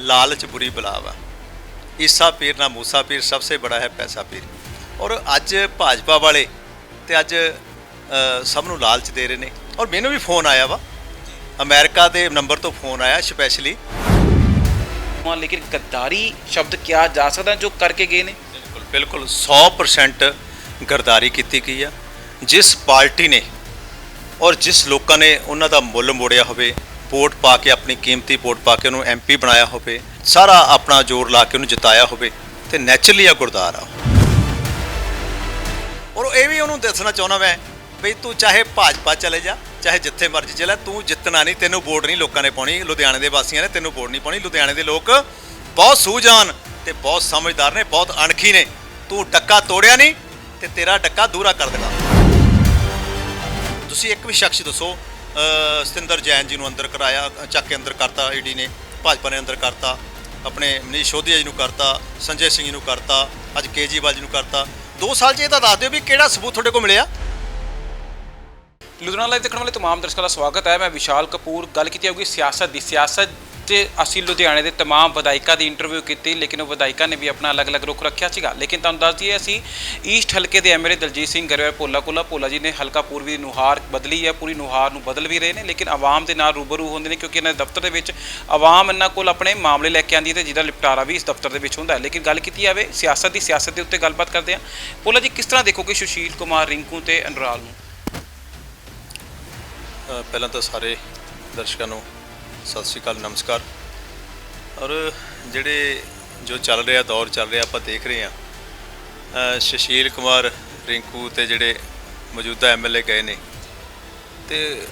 ਲਾਲਚ ਬੁਰੀ ਬਲਾ ਵਾ। ਈਸਾ ਪੀਰ ਨਾ ਮੂਸਾ ਪੀਰ ਸਭ ਤੋਂ ਬੜਾ ਹੈ ਪੈਸਾ ਪੀਰ। ਔਰ ਅੱਜ ਭਾਜਪਾ ਵਾਲੇ ਤੇ ਅੱਜ ਅ, ਸਭ ਨੂੰ ਲਾਲਚ ਦੇ ਰਹੇ ਨੇ। ਔਰ ਮੈਨੂੰ ਵੀ ਫੋਨ ਆਇਆ ਵਾ। ਅਮਰੀਕਾ ਦੇ ਨੰਬਰ ਤੋਂ ਫੋਨ ਆਇਆ ਸਪੈਸ਼ਲੀ। ਹਾਂ ਲੇਕਿਨ ਗੱਦਾਰੀ ਸ਼ਬਦ ਕਿਹਾ ਜਾ ਸਕਦਾ ਜੋ ਕਰਕੇ ਗਏ ਨੇ? ਬਿਲਕੁਲ ਬਿਲਕੁਲ। 100% ਗਰਦਾਰੀ ਕੀਤੀ ਗਈ ਆ। ਜਿਸ ਪਾਰਟੀ ਨੇ ਔਰ ਜਿਸ ਲੋਕਾਂ ਨੇ ਉਹਨਾਂ ਦਾ ਮੁੱਲ ਮੋੜਿਆ ਹੋਵੇ ਵੋਟ ਪਾ ਕੇ, ਆਪਣੀ ਕੀਮਤੀ ਵੋਟ ਪਾ ਕੇ ਉਹਨੂੰ ਐਮਪੀ ਬਣਾਇਆ ਹੋਵੇ, ਸਾਰਾ ਆਪਣਾ ਜ਼ੋਰ ਲਾ ਕੇ ਉਹਨੂੰ ਜਿਤਾਇਆ ਹੋਵੇ, ਤੇ ਨੈਚੁਰਲੀ ਆ ਗੁਰਦਾਰ ਆ ਔਰ ਇਹ ਵੀ ਉਹਨੂੰ ਦੱਸਣਾ ਚਾਹੁੰਦਾ ਮੈਂ ਵੀ ਤੂੰ ਚਾਹੇ ਭਾਜਪਾ ਚਲੇ ਜਾ, ਚਾਹੇ ਜਿੱਥੇ ਮਰਜ਼ੀ ਚਲੇ, ਤੂੰ ਜਿੱਤਣਾ ਨਹੀਂ, ਤੈਨੂੰ ਵੋਟ ਨਹੀਂ ਲੋਕਾਂ ਨੇ ਪਾਉਣੀ, ਲੁਧਿਆਣੇ ਦੇ ਵਾਸੀਆਂ ਨੇ ਤੈਨੂੰ ਵੋਟ ਨਹੀਂ ਪਾਉਣੀ, ਲੁਧਿਆਣੇ ਦੇ ਲੋਕ ਬਹੁਤ ਸੂਝਾਨ ਤੇ ਬਹੁਤ ਸਮਝਦਾਰ ਨੇ, ਬਹੁਤ ਅਣਖੀ ਨੇ, ਤੂੰ ਡੱਕਾ ਤੋੜਿਆ ਨਹੀਂ ਤੇ ਤੇਰਾ ਡੱਕਾ ਦੂਰਾ ਕਰ ਦੇਣਾ। ਤੁਸੀਂ ਇੱਕ ਵੀ ਸ਼ਖਸ ਦੱਸੋ ਸਤਿੰਦਰ ਜੈਨ ਜੀ ਨੂੰ ਅੰਦਰ ਕਰਾਇਆ ਚੱਕ ਕੇ ਅੰਦਰ ਕਰਤਾ ਈਡੀ ਨੇ ਭਾਜਪਾ ਨੇ ਅੰਦਰ ਕਰਤਾ ਆਪਣੇ ਮਨੀਸ਼ ਸ਼ੋਧੀਆ ਜੀ ਨੂੰ ਕਰਤਾ ਸੰਜੇ ਸਿੰਘ ਜੀ ਨੂੰ ਕਰਤਾ ਅੱਜ ਕੇਜੀਵਾਲ ਜੀ ਨੂੰ ਕਰਤਾ 2 ਸਾਲ 'ਚ ਇਹ ਤਾਂ ਦੱਸ ਦਿਓ ਵੀ ਕਿਹੜਾ ਸਬੂਤ ਤੁਹਾਡੇ ਕੋਲ ਮਿਲਿਆ ਲੁਧਿਆਣਾ ਲਾਈਵ ਦੇਖਣ ਵਾਲੇ तमाम ਦਰਸ਼ਕਾਂ ਦਾ ਸਵਾਗਤ ਹੈ ਮੈਂ ਵਿਸ਼ਾਲ ਕਪੂਰ ਗੱਲ ਕੀਤੀ ਜਾਊਗੀ ਸਿਆਸਤ ਦੀ ਸਿਆਸਤ 'ਚ ਅਸੀਂ ਲੁਧਿਆਣੇ ਦੇ तमाम ਵਿਧਾਇਕਾਂ ਦੀ ਇੰਟਰਵਿਊ ਕੀਤੀ ਲੇਕਿਨ ਉਹ ਵਿਧਾਇਕਾਂ ਨੇ ਵੀ ਆਪਣਾ ਅਲੱਗ-ਅਲੱਗ ਰੁਖ ਰੱਖਿਆ ਸੀਗਾ ਲੇਕਿਨ ਤੁਹਾਨੂੰ ਦੱਸ ਦਈਏ ਅਸੀਂ ਈਸਟ ਹਲਕੇ ਦੇ ਐਮਐਲਏ ਦਲਜੀਤ ਸਿੰਘ ਗਰੇਵਾਲ ਭੋਲਾ ਕੋਲਾ ਭੋਲਾ ਜੀ ਨੇ ਹਲਕਾ ਪੂਰਬੀ ਦੀ ਨੁਹਾਰ ਬਦਲੀ ਹੈ ਪੂਰੀ ਨੁਹਾਰ ਨੂੰ ਬਦਲ ਵੀ ਰਹੇ ਨੇ ਲੇਕਿਨ ਆਵਾਮ ਦੇ ਨਾਲ ਰੂਬਰੂ ਹੁੰਦੇ ਨੇ ਕਿਉਂਕਿ ਇਹਨਾਂ ਦੇ ਦਫ਼ਤਰ ਦੇ ਵਿੱਚ ਆਵਾਮ ਇਹਨਾਂ ਕੋਲ ਆਪਣੇ ਮਾਮਲੇ ਲੈ ਕੇ ਆਂਦੀ ਹੈ ਤੇ ਜਿਹਦਾ ਨਿਪਟਾਰਾ ਵੀ ਇਸ ਦਫ਼ਤਰ ਦੇ ਵਿੱਚ ਹੁੰਦਾ ਹੈ ਲੇਕਿਨ ਗੱਲ ਕੀਤੀ ਜਾਵੇ ਸਿਆਸਤ ਦੀ ਸਿਆਸਤ ਦੇ ਉੱਤੇ ਗੱਲਬਾਤ ਕਰਦੇ ਹਾਂ ਭੋਲਾ ਜੀ ਕਿਸ ਤਰ੍ਹਾਂ ਦੇਖੋਗੇ ਸੁਸ਼ੀਲ ਕੁਮਾਰ ਰਿੰਕੂ ਤੇ ਅਨਰਾਲ ਨੂੰ ਅ, ਪਹਿਲਾਂ ਤਾਂ ਸਾਰੇ ਦਰਸ਼ਕਾਂ ਨੂੰ ਸਤਿ ਸ਼੍ਰੀ ਅਕਾਲ, ਨਮਸਕਾਰ। ਔਰ ਜਿਹੜੇ ਜੋ ਚੱਲ ਰਿਹਾ, ਦੌਰ ਚੱਲ ਰਿਹਾ, ਆਪਾਂ ਦੇਖ ਰਹੇ ਹਾਂ। ਸ਼ਸ਼ੀਲ ਕੁਮਾਰ ਰਿੰਕੂ ਤੇ ਜਿਹੜੇ ਮੌਜੂਦਾ ਐਮਐਲਏ ਗਏ ਨੇ, ਤੇ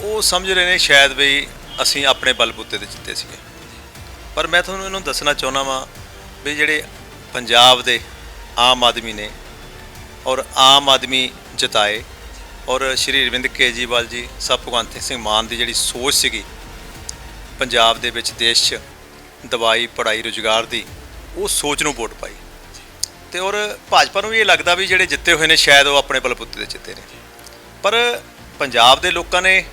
ਉਹ ਸਮਝ ਰਹੇ ਨੇ ਸ਼ਾਇਦ ਵੀ ਅਸੀਂ ਆਪਣੇ ਬਲਬੂਤੇ ਤੇ ਜਿੱਤੇ ਸੀਗੇ। ਪਰ ਮੈਂ ਤੁਹਾਨੂੰ ਇਹਨੂੰ ਦੱਸਣਾ ਚਾਹੁੰਦਾ ਵਾਂ ਵੀ ਜਿਹੜੇ ਪੰਜਾਬ ਦੇ ਆਮ ਆਦਮੀ ਨੇ ਔਰ ਆਮ ਆਦਮੀ ਜਿਤਾਏ, ਔਰ ਸ਼੍ਰੀ ਅਰਵਿੰਦ ਕੇਜੀਵਾਲ ਜੀ ਸਭ ਭਗਵੰਤ ਸਿੰਘ ਮਾਨ ਦੀ ਜਿਹੜੀ ਸੋਚ ਸੀਗੀ ਪੰਜਾਬ ਦੇ ਵਿੱਚ ਦੇਸ਼ 'ਚ ਦਵਾਈ, ਪੜ੍ਹਾਈ, ਰੁਜ਼ਗਾਰ ਦੀ ਉਹ ਸੋਚ ਨੂੰ ਵੋਟ ਪਾਈ। ਤੇ ਔਰ ਭਾਜਪਾ ਨੂੰ ਵੀ ਇਹ ਲੱਗਦਾ ਵੀ ਜਿਹੜੇ ਜਿੱਤੇ ਹੋਏ ਨੇ ਸ਼ਾਇਦ ਉਹ ਆਪਣੇ ਬਲਬੁੱਤੇ ਦੇ ਜਿੱਤੇ ਨੇ। ਪਰ ਪੰਜਾਬ ਦੇ ਲੋਕਾਂ ਨੇ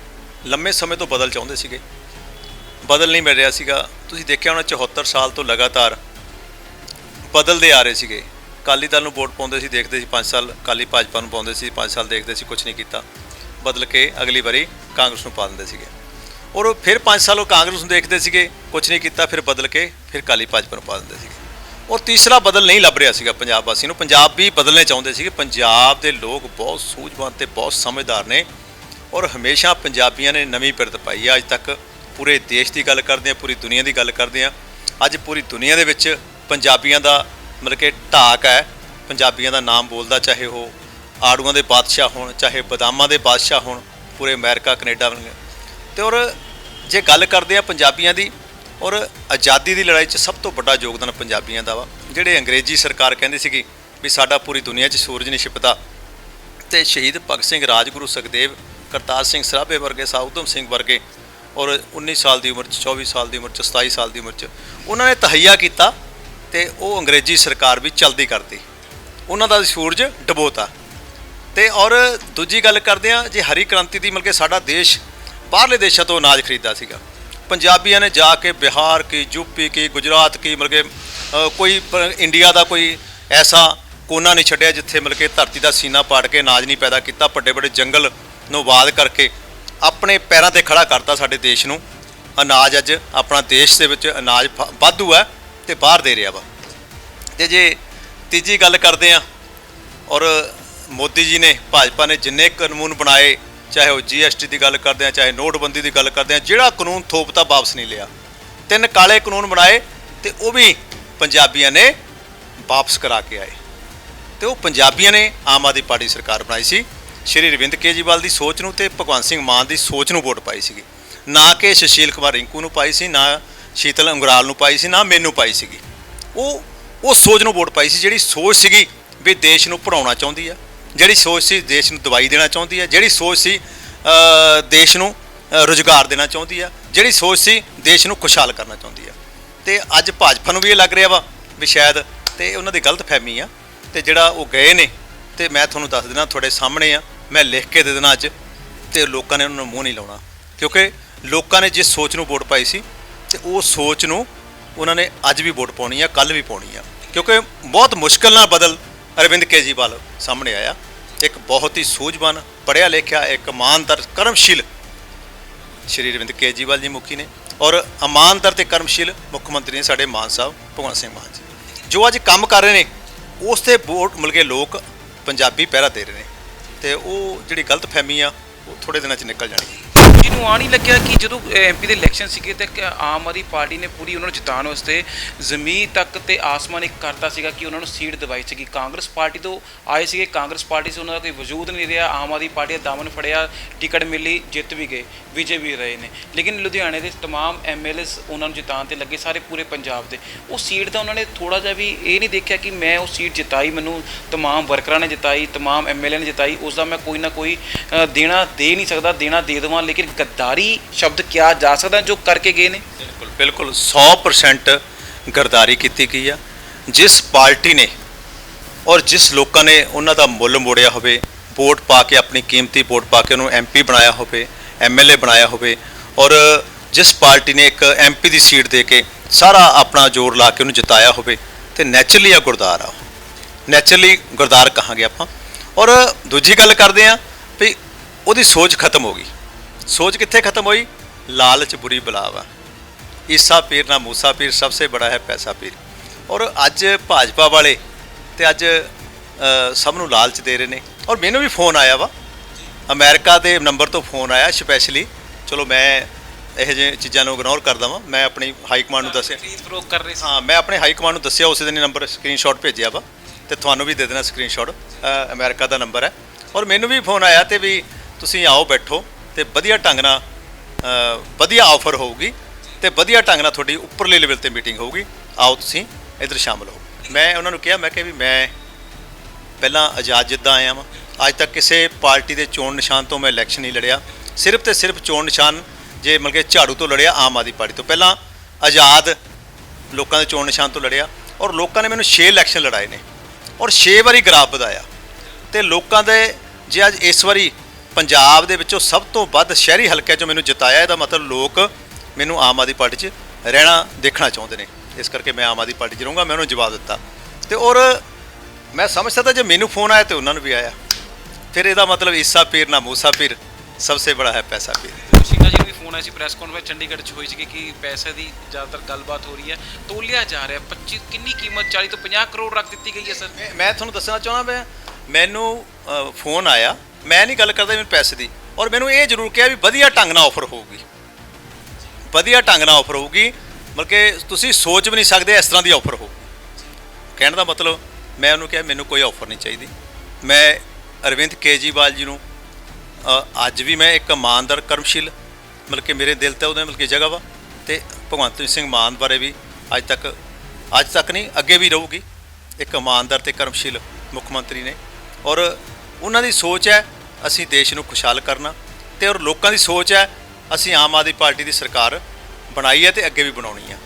ਲੰਮੇ ਸਮੇਂ ਤੋਂ ਬਦਲ ਚਾਹੁੰਦੇ ਸੀਗੇ। ਬਦਲ ਨਹੀਂ ਮਿਲ ਰਿਹਾ ਸੀਗਾ। ਤੁਸੀਂ ਦੇਖਿਆ ਹੋਣਾ 74 ਸਾਲ ਤੋਂ ਲਗਾਤਾਰ ਬਦਲਦੇ ਆ ਰਹੇ ਸੀਗੇ। ਕਾਲੀ ਦਲ ਨੂੰ ਵੋਟ ਪਾਉਂਦੇ ਸੀ, ਦੇਖਦੇ ਸੀ 5 ਸਾਲ ਕਾਲੀ ਭਾਜਪਾ ਨੂੰ ਪਾਉਂਦੇ ਸੀ 5 ਸਾਲ ਦੇਖਦੇ ਸੀ ਕੁਝ ਨਹੀਂ ਕੀਤਾ। ਬਦਲ ਕੇ ਅਗਲੀ ਵਾਰੀ ਕਾਂਗਰਸ ਨੂੰ ਪਾ ਦਿੰਦੇ ਸੀਗੇ। ਔਰ ਉਹ ਫਿਰ 5 ਸਾਲ ਉਹ ਕਾਂਗਰਸ ਨੂੰ ਦੇਖਦੇ ਸੀਗੇ ਕੁਝ ਨਹੀਂ ਕੀਤਾ, ਫਿਰ ਬਦਲ ਕੇ ਫਿਰ ਕਾਲੀ ਭਾਜਪਾ ਨੂੰ ਪਾ ਦਿੰਦੇ ਸੀਗੇ। ਔਰ ਤੀਸਰਾ ਬਦਲ ਨਹੀਂ ਲੱਭ ਰਿਹਾ ਸੀਗਾ ਪੰਜਾਬ ਵਾਸੀ ਨੂੰ। ਪੰਜਾਬ ਵੀ ਬਦਲਣੇ ਚਾਹੁੰਦੇ ਸੀਗੇ। ਪੰਜਾਬ ਦੇ ਲੋਕ ਬਹੁਤ ਸੂਝਵਾਨ ਤੇ ਬਹੁਤ ਸਮਝਦਾਰ ਨੇ ਔਰ ਹਮੇਸ਼ਾ ਪੰਜਾਬੀਆਂ ਨੇ ਨਵੀਂ ਪਿਰਤ ਪਾਈ ਆ। ਅੱਜ ਤੱਕ ਪੂਰੇ ਦੇਸ਼ ਦੀ ਗੱਲ ਕਰਦੇ ਆ, ਪੂਰੀ ਦੁਨੀਆ ਦੀ ਗੱਲ ਕਰਦੇ ਆ। ਅੱਜ ਪੂਰੀ ਦੁਨੀਆ ਦੇ ਵਿੱਚ ਪੰਜਾਬੀਆਂ ਦਾ ਮਤਲਬ ਕਿ ਢਾਕ ਹੈ। ਪੰਜਾਬੀਆਂ ਦਾ ਨਾਮ ਬੋਲਦਾ ਚਾਹੇ ਉਹ ਆੜੂਆਂ ਦੇ ਬਾਦਸ਼ਾਹ ਹੋਣ, ਚਾਹੇ ਬਦਾਮਾਂ ਦੇ ਬਾਦਸ਼ਾਹ ਹੋਣ, ਪੂਰੇ ਅਮਰੀਕਾ, ਕੈਨੇਡਾ ਵਰਗੇ ਤੇ ਔਰ ਜੇ ਗੱਲ ਕਰਦੇ ਆ ਪੰਜਾਬੀਆਂ ਦੀ, ਔਰ ਆਜ਼ਾਦੀ ਦੀ ਲੜਾਈ 'ਚ ਸਭ ਤੋਂ ਵੱਡਾ ਯੋਗਦਾਨ ਪੰਜਾਬੀਆਂ ਦਾ ਵਾ। ਜਿਹੜੇ ਅੰਗਰੇਜ਼ੀ ਸਰਕਾਰ ਕਹਿੰਦੀ ਸੀਗੀ ਵੀ ਸਾਡਾ ਪੂਰੀ ਦੁਨੀਆ 'ਚ ਸੂਰਜ ਨਹੀਂ ਛਿਪਦਾ। ਤੇ ਸ਼ਹੀਦ ਭਗਤ ਸਿੰਘ ਰਾਜਗੁਰੂ ਸੁਖਦੇਵ, ਕਰਤਾਰ ਸਿੰਘ ਸਰਾਭੇ ਵਰਗੇ ਸਾਉਦਮ ਸਿੰਘ ਵਰਗੇ, ਔਰ 19 ਸਾਲ ਦੀ ਉਮਰ 'ਚ 24 ਸਾਲ ਦੀ ਉਮਰ 'ਚ 27 ਸਾਲ ਦੀ ਉਮਰ 'ਚ, ਉਹਨਾਂ ਨੇ ਤਹਈਆ ਕੀਤਾ ਤੇ ਉਹ ਅੰਗਰੇਜ਼ੀ ਸਰਕਾਰ ਵੀ ਚਲਦੀ ਕਰਦੀ। ਉਹਨਾਂ ਦਾ ਸੂਰਜ ਡਬੋਤਾ ਤੇ। ਔਰ ਦੂਜੀ ਗੱਲ ਕਰਦੇ ਆ ਜੇ ਹਰੀ ਕ੍ਰਾਂਤੀ ਦੀ ਮਤਲਬ ਕਿ ਸਾਡਾ ਦੇਸ਼ ਬਾਹਰਲੇ ਦੇਸ਼ਾਂ ਤੋਂ ਅਨਾਜ ਖਰੀਦਦਾ ਸੀਗਾ। ਪੰਜਾਬੀਆਂ ਨੇ ਜਾ ਕੇ ਬਿਹਾਰ ਕੀ ਯੂਪੀ ਕੀ, ਗੁਜਰਾਤ ਕੀ, ਮਤਲਬ ਕਿ ਕੋਈ ਇੰਡੀਆ ਦਾ ਕੋਈ ਐਸਾ ਕੋਨਾ ਨਹੀਂ ਛੱਡਿਆ ਜਿੱਥੇ ਮਤਲਬ ਕਿ ਧਰਤੀ ਦਾ ਸੀਨਾ ਪਾੜ ਕੇ ਅਨਾਜ ਨਹੀਂ ਪੈਦਾ ਕੀਤਾ ਵੱਡੇ ਵੱਡੇ ਜੰਗਲ ਨੂੰ ਆਬਾਦ ਕਰਕੇ ਆਪਣੇ ਪੈਰਾਂ ਤੇ ਖੜਾ ਕਰਤਾ ਸਾਡੇ ਦੇਸ਼ ਨੂੰ। ਅਨਾਜ ਅੱਜ ਆਪਣਾ ਦੇਸ਼ ਦੇ ਵਿੱਚ ਅਨਾਜ ਫ- ਵਾਧੂ ਹੈ ਤੇ ਬਾਹਰ ਦੇ ਰਿਹਾ ਵਾ। ਤੇ ਜੇ ਤੀਜੀ ਗੱਲ ਕਰਦੇ ਆ ਔਰ ਮੋਦੀ ਜੀ ਨੇ ਭਾਜਪਾ ਨੇ ਜਿੰਨੇ ਕਾਨੂੰਨ ਬਣਾਏ ਚਾਹੇ ਉਹ ਜੀਐਸਟੀ ਦੀ ਗੱਲ ਕਰਦੇ ਆ, ਚਾਹੇ ਨੋਟਬੰਦੀ ਦੀ ਗੱਲ ਕਰਦੇ ਆ, ਜਿਹੜਾ ਕਾਨੂੰਨ ਥੋਪਤਾ ਵਾਪਸ ਨਹੀਂ ਲਿਆ। ਤਿੰਨ ਕਾਲੇ ਕਾਨੂੰਨ ਬਣਾਏ ਤੇ ਉਹ ਵੀ ਪੰਜਾਬੀਆਂ ਨੇ ਵਾਪਸ ਕਰਾ ਕੇ ਆਏ। ਤੇ ਉਹ ਪੰਜਾਬੀਆਂ ਨੇ ਆਮ ਆਦਮੀ ਪਾਰਟੀ ਸਰਕਾਰ ਬਣਾਈ ਸੀ। ਸ਼੍ਰੀ ਅਰਵਿੰਦ ਕੇਜੀਵਾਲ ਦੀ ਸੋਚ ਨੂੰ ਤੇ ਭਗਵੰਤ ਸਿੰਘ ਮਾਨ ਦੀ ਸੋਚ ਨੂੰ ਵੋਟ ਪਾਈ ਸੀਗੀ। ਨਾ ਕਿ ਸੁਸ਼ੀਲ ਕੁਮਾਰ ਰਿੰਕੂ ਨੂੰ ਪਾਈ ਸੀ, ਨਾ ਸ਼ੀਤਲ ਅੰਗਰਾਲ ਨੂੰ ਪਾਈ ਸੀ, ਨਾ ਮੈਨੂੰ ਪਾਈ ਸੀਗੀ। ਉਹ ਉਹ ਸੋਚ ਨੂੰ ਵੋਟ ਪਾਈ ਸੀ ਜਿਹੜੀ ਸੋਚ ਸੀਗੀ ਵੀ ਦੇਸ਼ ਨੂੰ ਪੜਾਉਣਾ ਚਾਹੁੰਦੀ ਆ। ਜਿਹੜੀ ਸੋਚ ਸੀ ਦੇਸ਼ ਨੂੰ ਦਵਾਈ ਦੇਣਾ ਚਾਹੁੰਦੀ ਆ ਜਿਹੜੀ ਸੋਚ ਸੀ ਦੇਸ਼ ਨੂੰ ਅ, ਰੁਜ਼ਗਾਰ ਦੇਣਾ ਚਾਹੁੰਦੀ ਆ ਜਿਹੜੀ ਸੋਚ ਸੀ ਦੇਸ਼ ਨੂੰ ਖੁਸ਼ਹਾਲ ਕਰਨਾ ਚਾਹੁੰਦੀ ਆ ਤੇ ਅੱਜ ਭਾਜਪਾ ਨੂੰ ਵੀ ਇਹ ਲੱਗ ਰਿਹਾ ਵਾ ਵੀ ਸ਼ਾਇਦ ਤੇ ਉਹਨਾਂ ਦੀ ਗਲਤ ਫਹਿਮੀ ਆ ਤੇ ਜਿਹੜਾ ਉਹ ਗਏ ਨੇ ਤੇ ਮੈਂ ਤੁਹਾਨੂੰ ਦੱਸ ਦੇਣਾ ਤੁਹਾਡੇ ਸਾਹਮਣੇ ਆ ਮੈਂ ਲਿਖ ਕੇ ਦੇ ਦੇਣਾ ਅੱਜ ਤੇ ਲੋਕਾਂ ਨੇ ਉਹਨਾਂ ਨੂੰ ਮੂੰਹ ਨਹੀਂ ਲਾਉਣਾ। ਕਿਉਂਕਿ ਲੋਕਾਂ ਨੇ ਜਿਸ ਸੋਚ ਨੂੰ ਵੋਟ ਪਾਈ ਸੀ ਤੇ ਉਹ ਸੋਚ ਨੂੰ ਉਹਨਾਂ ਨੇ ਅੱਜ ਵੀ ਵੋਟ ਪਾਉਣੀ ਆ ਕੱਲ ਵੀ ਪਾਉਣੀ ਆ। ਕਿਉਂਕਿ ਬਹੁਤ ਮੁਸ਼ਕਲ ਨਾਲ ਬਦਲ ਅਰਵਿੰਦ ਕੇਜਰੀਵਾਲ ਸਾਹਮਣੇ ਆਇਆ। ਇੱਕ ਬਹੁਤ ਹੀ ਸੂਝਵਾਨ, ਪੜ੍ਹਿਆ ਲਿਖਿਆ, ਇੱਕ ਇਮਾਨਦਾਰ, ਕਰਮਸ਼ੀਲ ਸ਼੍ਰੀ ਅਰਵਿੰਦ ਕੇਜਰੀਵਾਲ ਜੀ ਮੁਖੀ ਨੇ ਔਰ ਇਮਾਨਦਾਰ ਤੇ ਕਰਮਸ਼ੀਲ ਮੁੱਖ ਮੰਤਰੀ ਨੇ ਸਾਡੇ ਮਾਨ ਸਾਹਿਬ ਭਗਵੰਤ ਸਿੰਘ ਮਾਨ ਜੀ। ਜੋ ਅੱਜ ਕੰਮ ਕਰ ਰਹੇ ਨੇ, ਉਸ ਤੇ ਵੋਟ ਮਿਲ ਕੇ ਲੋਕ ਪੰਜਾਬੀ ਪਹਿਰਾ ਦੇ ਰਹੇ ਨੇ। ਤੇ ਉਹ ਜਿਹੜੀ ਗਲਤ ਫਹਿਮੀ ਆ, ਉਹ ਥੋੜੇ ਦਿਨਾਂ 'ਚ ਨਿਕਲ ਜਾਣੀ। ਜਿਹਨੂੰ ਆ ਨਹੀਂ ਲੱਗਿਆ ਕਿ ਜਦੋਂ ਐਮਪੀ ਦੇ ਇਲੈਕਸ਼ਨ ਸੀਗੇ ਤੇ ਕਿ ਆਮ ਆਦਮੀ ਪਾਰਟੀ ਨੇ ਪੂਰੀ ਉਹਨਾਂ ਨੂੰ ਜਿਤਾਉਣ ਵਾਸਤੇ ਜ਼ਮੀਨ ਤੱਕ ਤੇ ਆਸਮਾਨ ਇੱਕ ਕਰਤਾ ਸੀਗਾ ਕਿ ਉਹਨਾਂ ਨੂੰ ਸੀਟ ਦਿਵਾਈ ਸੀਗੀ। ਕਾਂਗਰਸ ਪਾਰਟੀ ਤੋਂ ਆਏ ਸੀਗੇ, ਕਾਂਗਰਸ ਪਾਰਟੀ 'ਚ ਉਹਨਾਂ ਦਾ ਕੋਈ ਵਜੂਦ ਨਹੀਂ ਰਿਹਾ। ਆਮ ਆਦਮੀ ਪਾਰਟੀ ਦਾ ਦਾਮਨ ਫੜਿਆ, ਟਿਕਟ ਮਿਲੀ, ਜਿੱਤ ਵੀ ਗਏ, ਵਿਜੇ ਵੀ ਰਹੇ ਨੇ। ਲੇਕਿਨ ਲੁਧਿਆਣੇ ਦੇ ਤਮਾਮ ਐਮਐਲਏਸ ਉਹਨਾਂ ਨੂੰ ਜਿਤਾਉਣ ਤੇ ਲੱਗੇ ਸਾਰੇ ਪੂਰੇ ਪੰਜਾਬ ਦੇ। ਉਹ ਸੀਟ ਦਾ ਉਹਨਾਂ ਨੇ ਥੋੜਾ ਜਿਹਾ ਵੀ ਇਹ ਨਹੀਂ ਦੇਖਿਆ ਕਿ ਮੈਂ ਉਹ ਸੀਟ ਜਿਤਾਈ, ਮੈਨੂੰ ਤਮਾਮ ਵਰਕਰਾਂ ਨੇ ਜਿਤਾਈ, ਤਮਾਮ ਐਮਐਲਏ ਨੇ ਜਿਤਾਈ, ਉਸ ਦਾ ਮੈਂ ਕੋਈ ਨਾ ਕੋਈ ਦੇਣਾ ਦੇ ਨਹੀਂ ਸਕਦਾ, ਦੇਣਾ ਦੇ ਦੇਵਾਂ, ਲੇਕਿਨ ਗੱਦਾਰੀ ਸ਼ਬਦ ਕਿਹਾ ਜਾ ਸਕਦਾ ਜੋ ਕਰਕੇ ਗਏ ਨੇ? ਬਿਲਕੁਲ ਬਿਲਕੁਲ 100% ਗਰਦਾਰੀ ਕੀਤੀ ਗਈ ਆ। ਜਿਸ ਪਾਰਟੀ ਨੇ ਔਰ ਜਿਸ ਲੋਕਾਂ ਨੇ ਉਹਨਾਂ ਦਾ ਮੁੱਲ ਮੋੜਿਆ ਹੋਵੇ, ਵੋਟ ਪਾ ਕੇ ਆਪਣੀ ਕੀਮਤੀ ਵੋਟ ਪਾ ਕੇ ਉਹਨੂੰ ਐਮਪੀ ਬਣਾਇਆ ਹੋਵੇ ਐਮਐਲਏ ਬਣਾਇਆ ਹੋਵੇ, ਔਰ ਜਿਸ ਪਾਰਟੀ ਨੇ ਇੱਕ ਐਮਪੀ ਦੀ ਸੀਟ ਦੇ ਕੇ ਸਾਰਾ ਆਪਣਾ ਜ਼ੋਰ ਲਾ ਕੇ ਉਹਨੂੰ ਜਿਤਾਇਆ ਹੋਵੇ, ਤੇ ਨੈਚੁਰਲੀ ਆ ਗੁਰਦਾਰ ਆ ਨੈਚੁਰਲੀ ਗੁਰਦਾਰ ਕਹਾਂਗੇ ਆਪਾਂ। ਔਰ ਦੂਜੀ ਗੱਲ ਕਰਦੇ ਆ ਵੀ ਉਹਦੀ ਸੋਚ ਖਤਮ ਹੋ ਗਈ। ਸੋਚ ਕਿੱਥੇ ਖਤਮ ਹੋਈ? ਲਾਲਚ ਬੁਰੀ ਬਲਾ ਵਾ। ਈਸਾ ਪੀਰ ਨਾ ਮੂਸਾ ਪੀਰ ਸਭ ਤੋਂ ਬੜਾ ਹੈ ਪੈਸਾ ਪੀਰ। ਔਰ ਅੱਜ ਭਾਜਪਾ ਵਾਲੇ ਤੇ ਅੱਜ ਸਭ ਨੂੰ ਲਾਲਚ ਦੇ ਰਹੇ ਨੇ। ਔਰ ਮੈਨੂੰ ਵੀ ਫੋਨ ਆਇਆ ਵਾ। ਅਮਰੀਕਾ ਦੇ ਨੰਬਰ ਤੋਂ ਫੋਨ ਆਇਆ ਸਪੈਸ਼ਲੀ। ਚਲੋ ਮੈਂ ਇਹੋ ਜਿਹੇ ਚੀਜ਼ਾਂ ਨੂੰ ਇਗਨੋਰ ਕਰਦਾ ਵਾਂ। ਮੈਂ ਆਪਣੀ ਹਾਈ ਕਮਾਂਡ ਨੂੰ ਦੱਸਿਆ। ਖਰੀਦ ਫਰੋਖ ਕਰ ਰਹੇ ਸੀ। ਹਾਂ ਮੈਂ ਆਪਣੇ ਹਾਈ ਕਮਾਂਡ ਨੂੰ ਦੱਸਿਆ ਉਸੇ ਦਿਨ ਨੰਬਰ ਸਕਰੀਨਸ਼ਾਟ ਭੇਜਿਆ ਵਾ। ਤੇ ਤੁਹਾਨੂੰ ਵੀ ਦੇ ਦੇਣਾ ਸਕਰੀਨਸ਼ਾਟ ਅਮਰੀਕਾ ਦਾ ਨੰਬਰ ਹੈ। ਔਰ ਮੈਨੂੰ ਵੀ ਫੋਨ ਆਇਆ ਤੇ ਵੀ ਤੁਸੀਂ ਆਓ ਬੈਠੋ। ਤੇ ਵਧੀਆ ਢੰਗ ਨਾਲ ਵਧੀਆ ਆਫਰ ਹੋਊਗੀ ਤੇ ਵਧੀਆ ਢੰਗ ਨਾਲ ਤੁਹਾਡੀ ਉੱਪਰਲੇ ਲੈਵਲ ਤੇ ਮੀਟਿੰਗ ਹੋਊਗੀ। ਆਓ ਤੁਸੀਂ ਇੱਧਰ ਸ਼ਾਮਲ ਹੋ। ਮੈਂ ਉਹਨਾਂ ਨੂੰ ਕਿਹਾ, ਮੈਂ ਕਿਹਾ ਵੀ ਮੈਂ ਪਹਿਲਾਂ ਆਜ਼ਾਦ ਜਿੱਦਾਂ ਆਇਆ ਵਾਂ। ਅੱਜ ਤੱਕ ਕਿਸੇ ਪਾਰਟੀ ਦੇ ਚੋਣ ਨਿਸ਼ਾਨ ਤੋਂ ਮੈਂ ਇਲੈਕਸ਼ਨ ਨਹੀਂ ਲੜਿਆ। ਸਿਰਫ ਤੇ ਸਿਰਫ ਚੋਣ ਨਿਸ਼ਾਨ ਜੇ ਮਤਲਬ ਕਿ ਝਾੜੂ ਤੋਂ ਲੜਿਆ ਆਮ ਆਦਮੀ ਪਾਰਟੀ ਤੋਂ। ਪਹਿਲਾਂ ਆਜ਼ਾਦ ਲੋਕਾਂ ਦੇ ਚੋਣ ਨਿਸ਼ਾਨ ਤੋਂ ਲੜਿਆ ਔਰ ਲੋਕਾਂ ਨੇ ਮੈਨੂੰ 6 ਇਲੈਕਸ਼ਨ ਲੜਾਏ ਨੇ ਔਰ 6 ਵਾਰੀ ਗਰਾਫ ਵਧਾਇਆ। ਤੇ ਲੋਕਾਂ ਦੇ ਜੇ ਅੱਜ ਇਸ ਵਾਰੀ ਪੰਜਾਬ ਦੇ ਵਿੱਚੋਂ ਸਭ ਤੋਂ ਵੱਧ ਸ਼ਹਿਰੀ ਹਲਕਿਆਂ 'ਚੋਂ ਮੈਨੂੰ ਜਿਤਾਇਆ ਇਹਦਾ ਮਤਲਬ ਲੋਕ ਮੈਨੂੰ ਆਮ ਆਦਮੀ ਪਾਰਟੀ 'ਚ ਰਹਿਣਾ ਦੇਖਣਾ ਚਾਹੁੰਦੇ ਨੇ। ਇਸ ਕਰਕੇ ਮੈਂ ਆਮ ਆਦਮੀ ਪਾਰਟੀ 'ਚ ਰਹੂੰਗਾ ਮੈਂ ਉਹਨੂੰ ਜਵਾਬ ਦਿੱਤਾ। ਤੇ ਔਰ ਮੈਂ ਸਮਝ ਸਕਦਾ ਜੇ ਮੈਨੂੰ ਫੋਨ ਆਇਆ ਤੇ ਉਹਨਾਂ ਨੂੰ ਵੀ ਆਇਆ। ਫਿਰ ਇਹਦਾ ਮਤਲਬ ਈਸਾ ਪੀਰ ਨਾ ਮੂਸਾ ਪੀਰ ਸਭ ਤੋਂ ਬੜਾ ਹੈ ਪੈਸਾ ਪੀਰ। ਸਿੰਘਾ ਜੀ ਵੀ ਫੋਨ ਆਇਆ ਸੀ ਪ੍ਰੈਸ ਕਾਨਫਰੰਸ ਚੰਡੀਗੜ੍ਹ 'ਚ ਹੋਈ ਸੀ ਕਿ ਪੈਸੇ ਦੀ ਜ਼ਿਆਦਾਤਰ ਗੱਲਬਾਤ ਹੋ ਰਹੀ ਹੈ। ਤੋਲਿਆ ਜਾ ਰਿਹਾ 25 ਕਿੰਨੀ ਕੀਮਤ 40 ਤੋਂ 50 ਕਰੋੜ ਰੱਖ ਦਿੱਤੀ ਗਈ ਹੈ ਸਰ? ਮੈਂ- ਤੁਹਾਨੂੰ ਦੱਸਣਾ ਚਾਹੁੰਦਾ ਮੈਂ ਮੈਨੂੰ ਫੋਨ ਆਇਆ। ਮੈਂ ਨਹੀਂ ਗੱਲ ਕਰਦਾ ਮੈਨੂੰ ਪੈਸੇ ਦੀ। ਔਰ ਮੈਨੂੰ ਇਹ ਜ਼ਰੂਰ ਕਿਹਾ ਵੀ ਵਧੀਆ ਢੰਗ ਨਾਲ ਆਫਰ ਹੋਊਗੀ। ਵਧੀਆ ਢੰਗ ਨਾਲ ਆਫਰ ਹੋਊਗੀ, ਮਤਲਬ ਕਿ ਤੁਸੀਂ ਸੋਚ ਵੀ ਨਹੀਂ ਸਕਦੇ ਇਸ ਤਰ੍ਹਾਂ ਦੀ ਆਫਰ ਹੋਊ ਕਹਿਣ ਦਾ ਮਤਲਬ, ਮੈਂ ਉਹਨੂੰ ਕਿਹਾ, ਮੈਨੂੰ ਕੋਈ ਆਫਰ ਨਹੀਂ ਚਾਹੀਦੀ। ਮੈਂ ਅਰਵਿੰਦ ਕੇਜੀਵਾਲ ਜੀ ਨੂੰ ਅੱਜ ਵੀ ਮੈਂ ਇੱਕ ਇਮਾਨਦਾਰ, ਕਰਮਸ਼ੀਲ, ਮਤਲਬ ਕਿ ਮੇਰੇ ਦਿਲ ਤੇ ਉਹਦੇ ਮਤਲਬ ਕਿ ਜਗ੍ਹਾ ਵਾ, ਤੇ ਭਗਵੰਤ ਸਿੰਘ ਮਾਨ ਬਾਰੇ ਵੀ ਅੱਜ ਤੱਕ ਅੱਜ ਤੱਕ ਨਹੀਂ, ਅੱਗੇ ਵੀ ਰਹੂਗੀ। ਇੱਕ ਇਮਾਨਦਾਰ ਤੇ ਕਰਮਸ਼ੀਲ ਮੁੱਖ ਮੰਤਰੀ ਨੇ। ਔਰ ਉਹਨਾਂ ਦੀ ਸੋਚ ਹੈ ਅਸੀਂ ਦੇਸ਼ ਨੂੰ ਖੁਸ਼ਹਾਲ ਕਰਨਾ ਤੇ ਔਰ ਲੋਕਾਂ ਦੀ ਸੋਚ ਹੈ ਅਸੀਂ ਆਮ ਆਦਮੀ ਪਾਰਟੀ ਦੀ ਸਰਕਾਰ ਬਣਾਈ ਹੈ ਤੇ ਅੱਗੇ ਵੀ ਬਣਾਉਣੀ ਹੈ।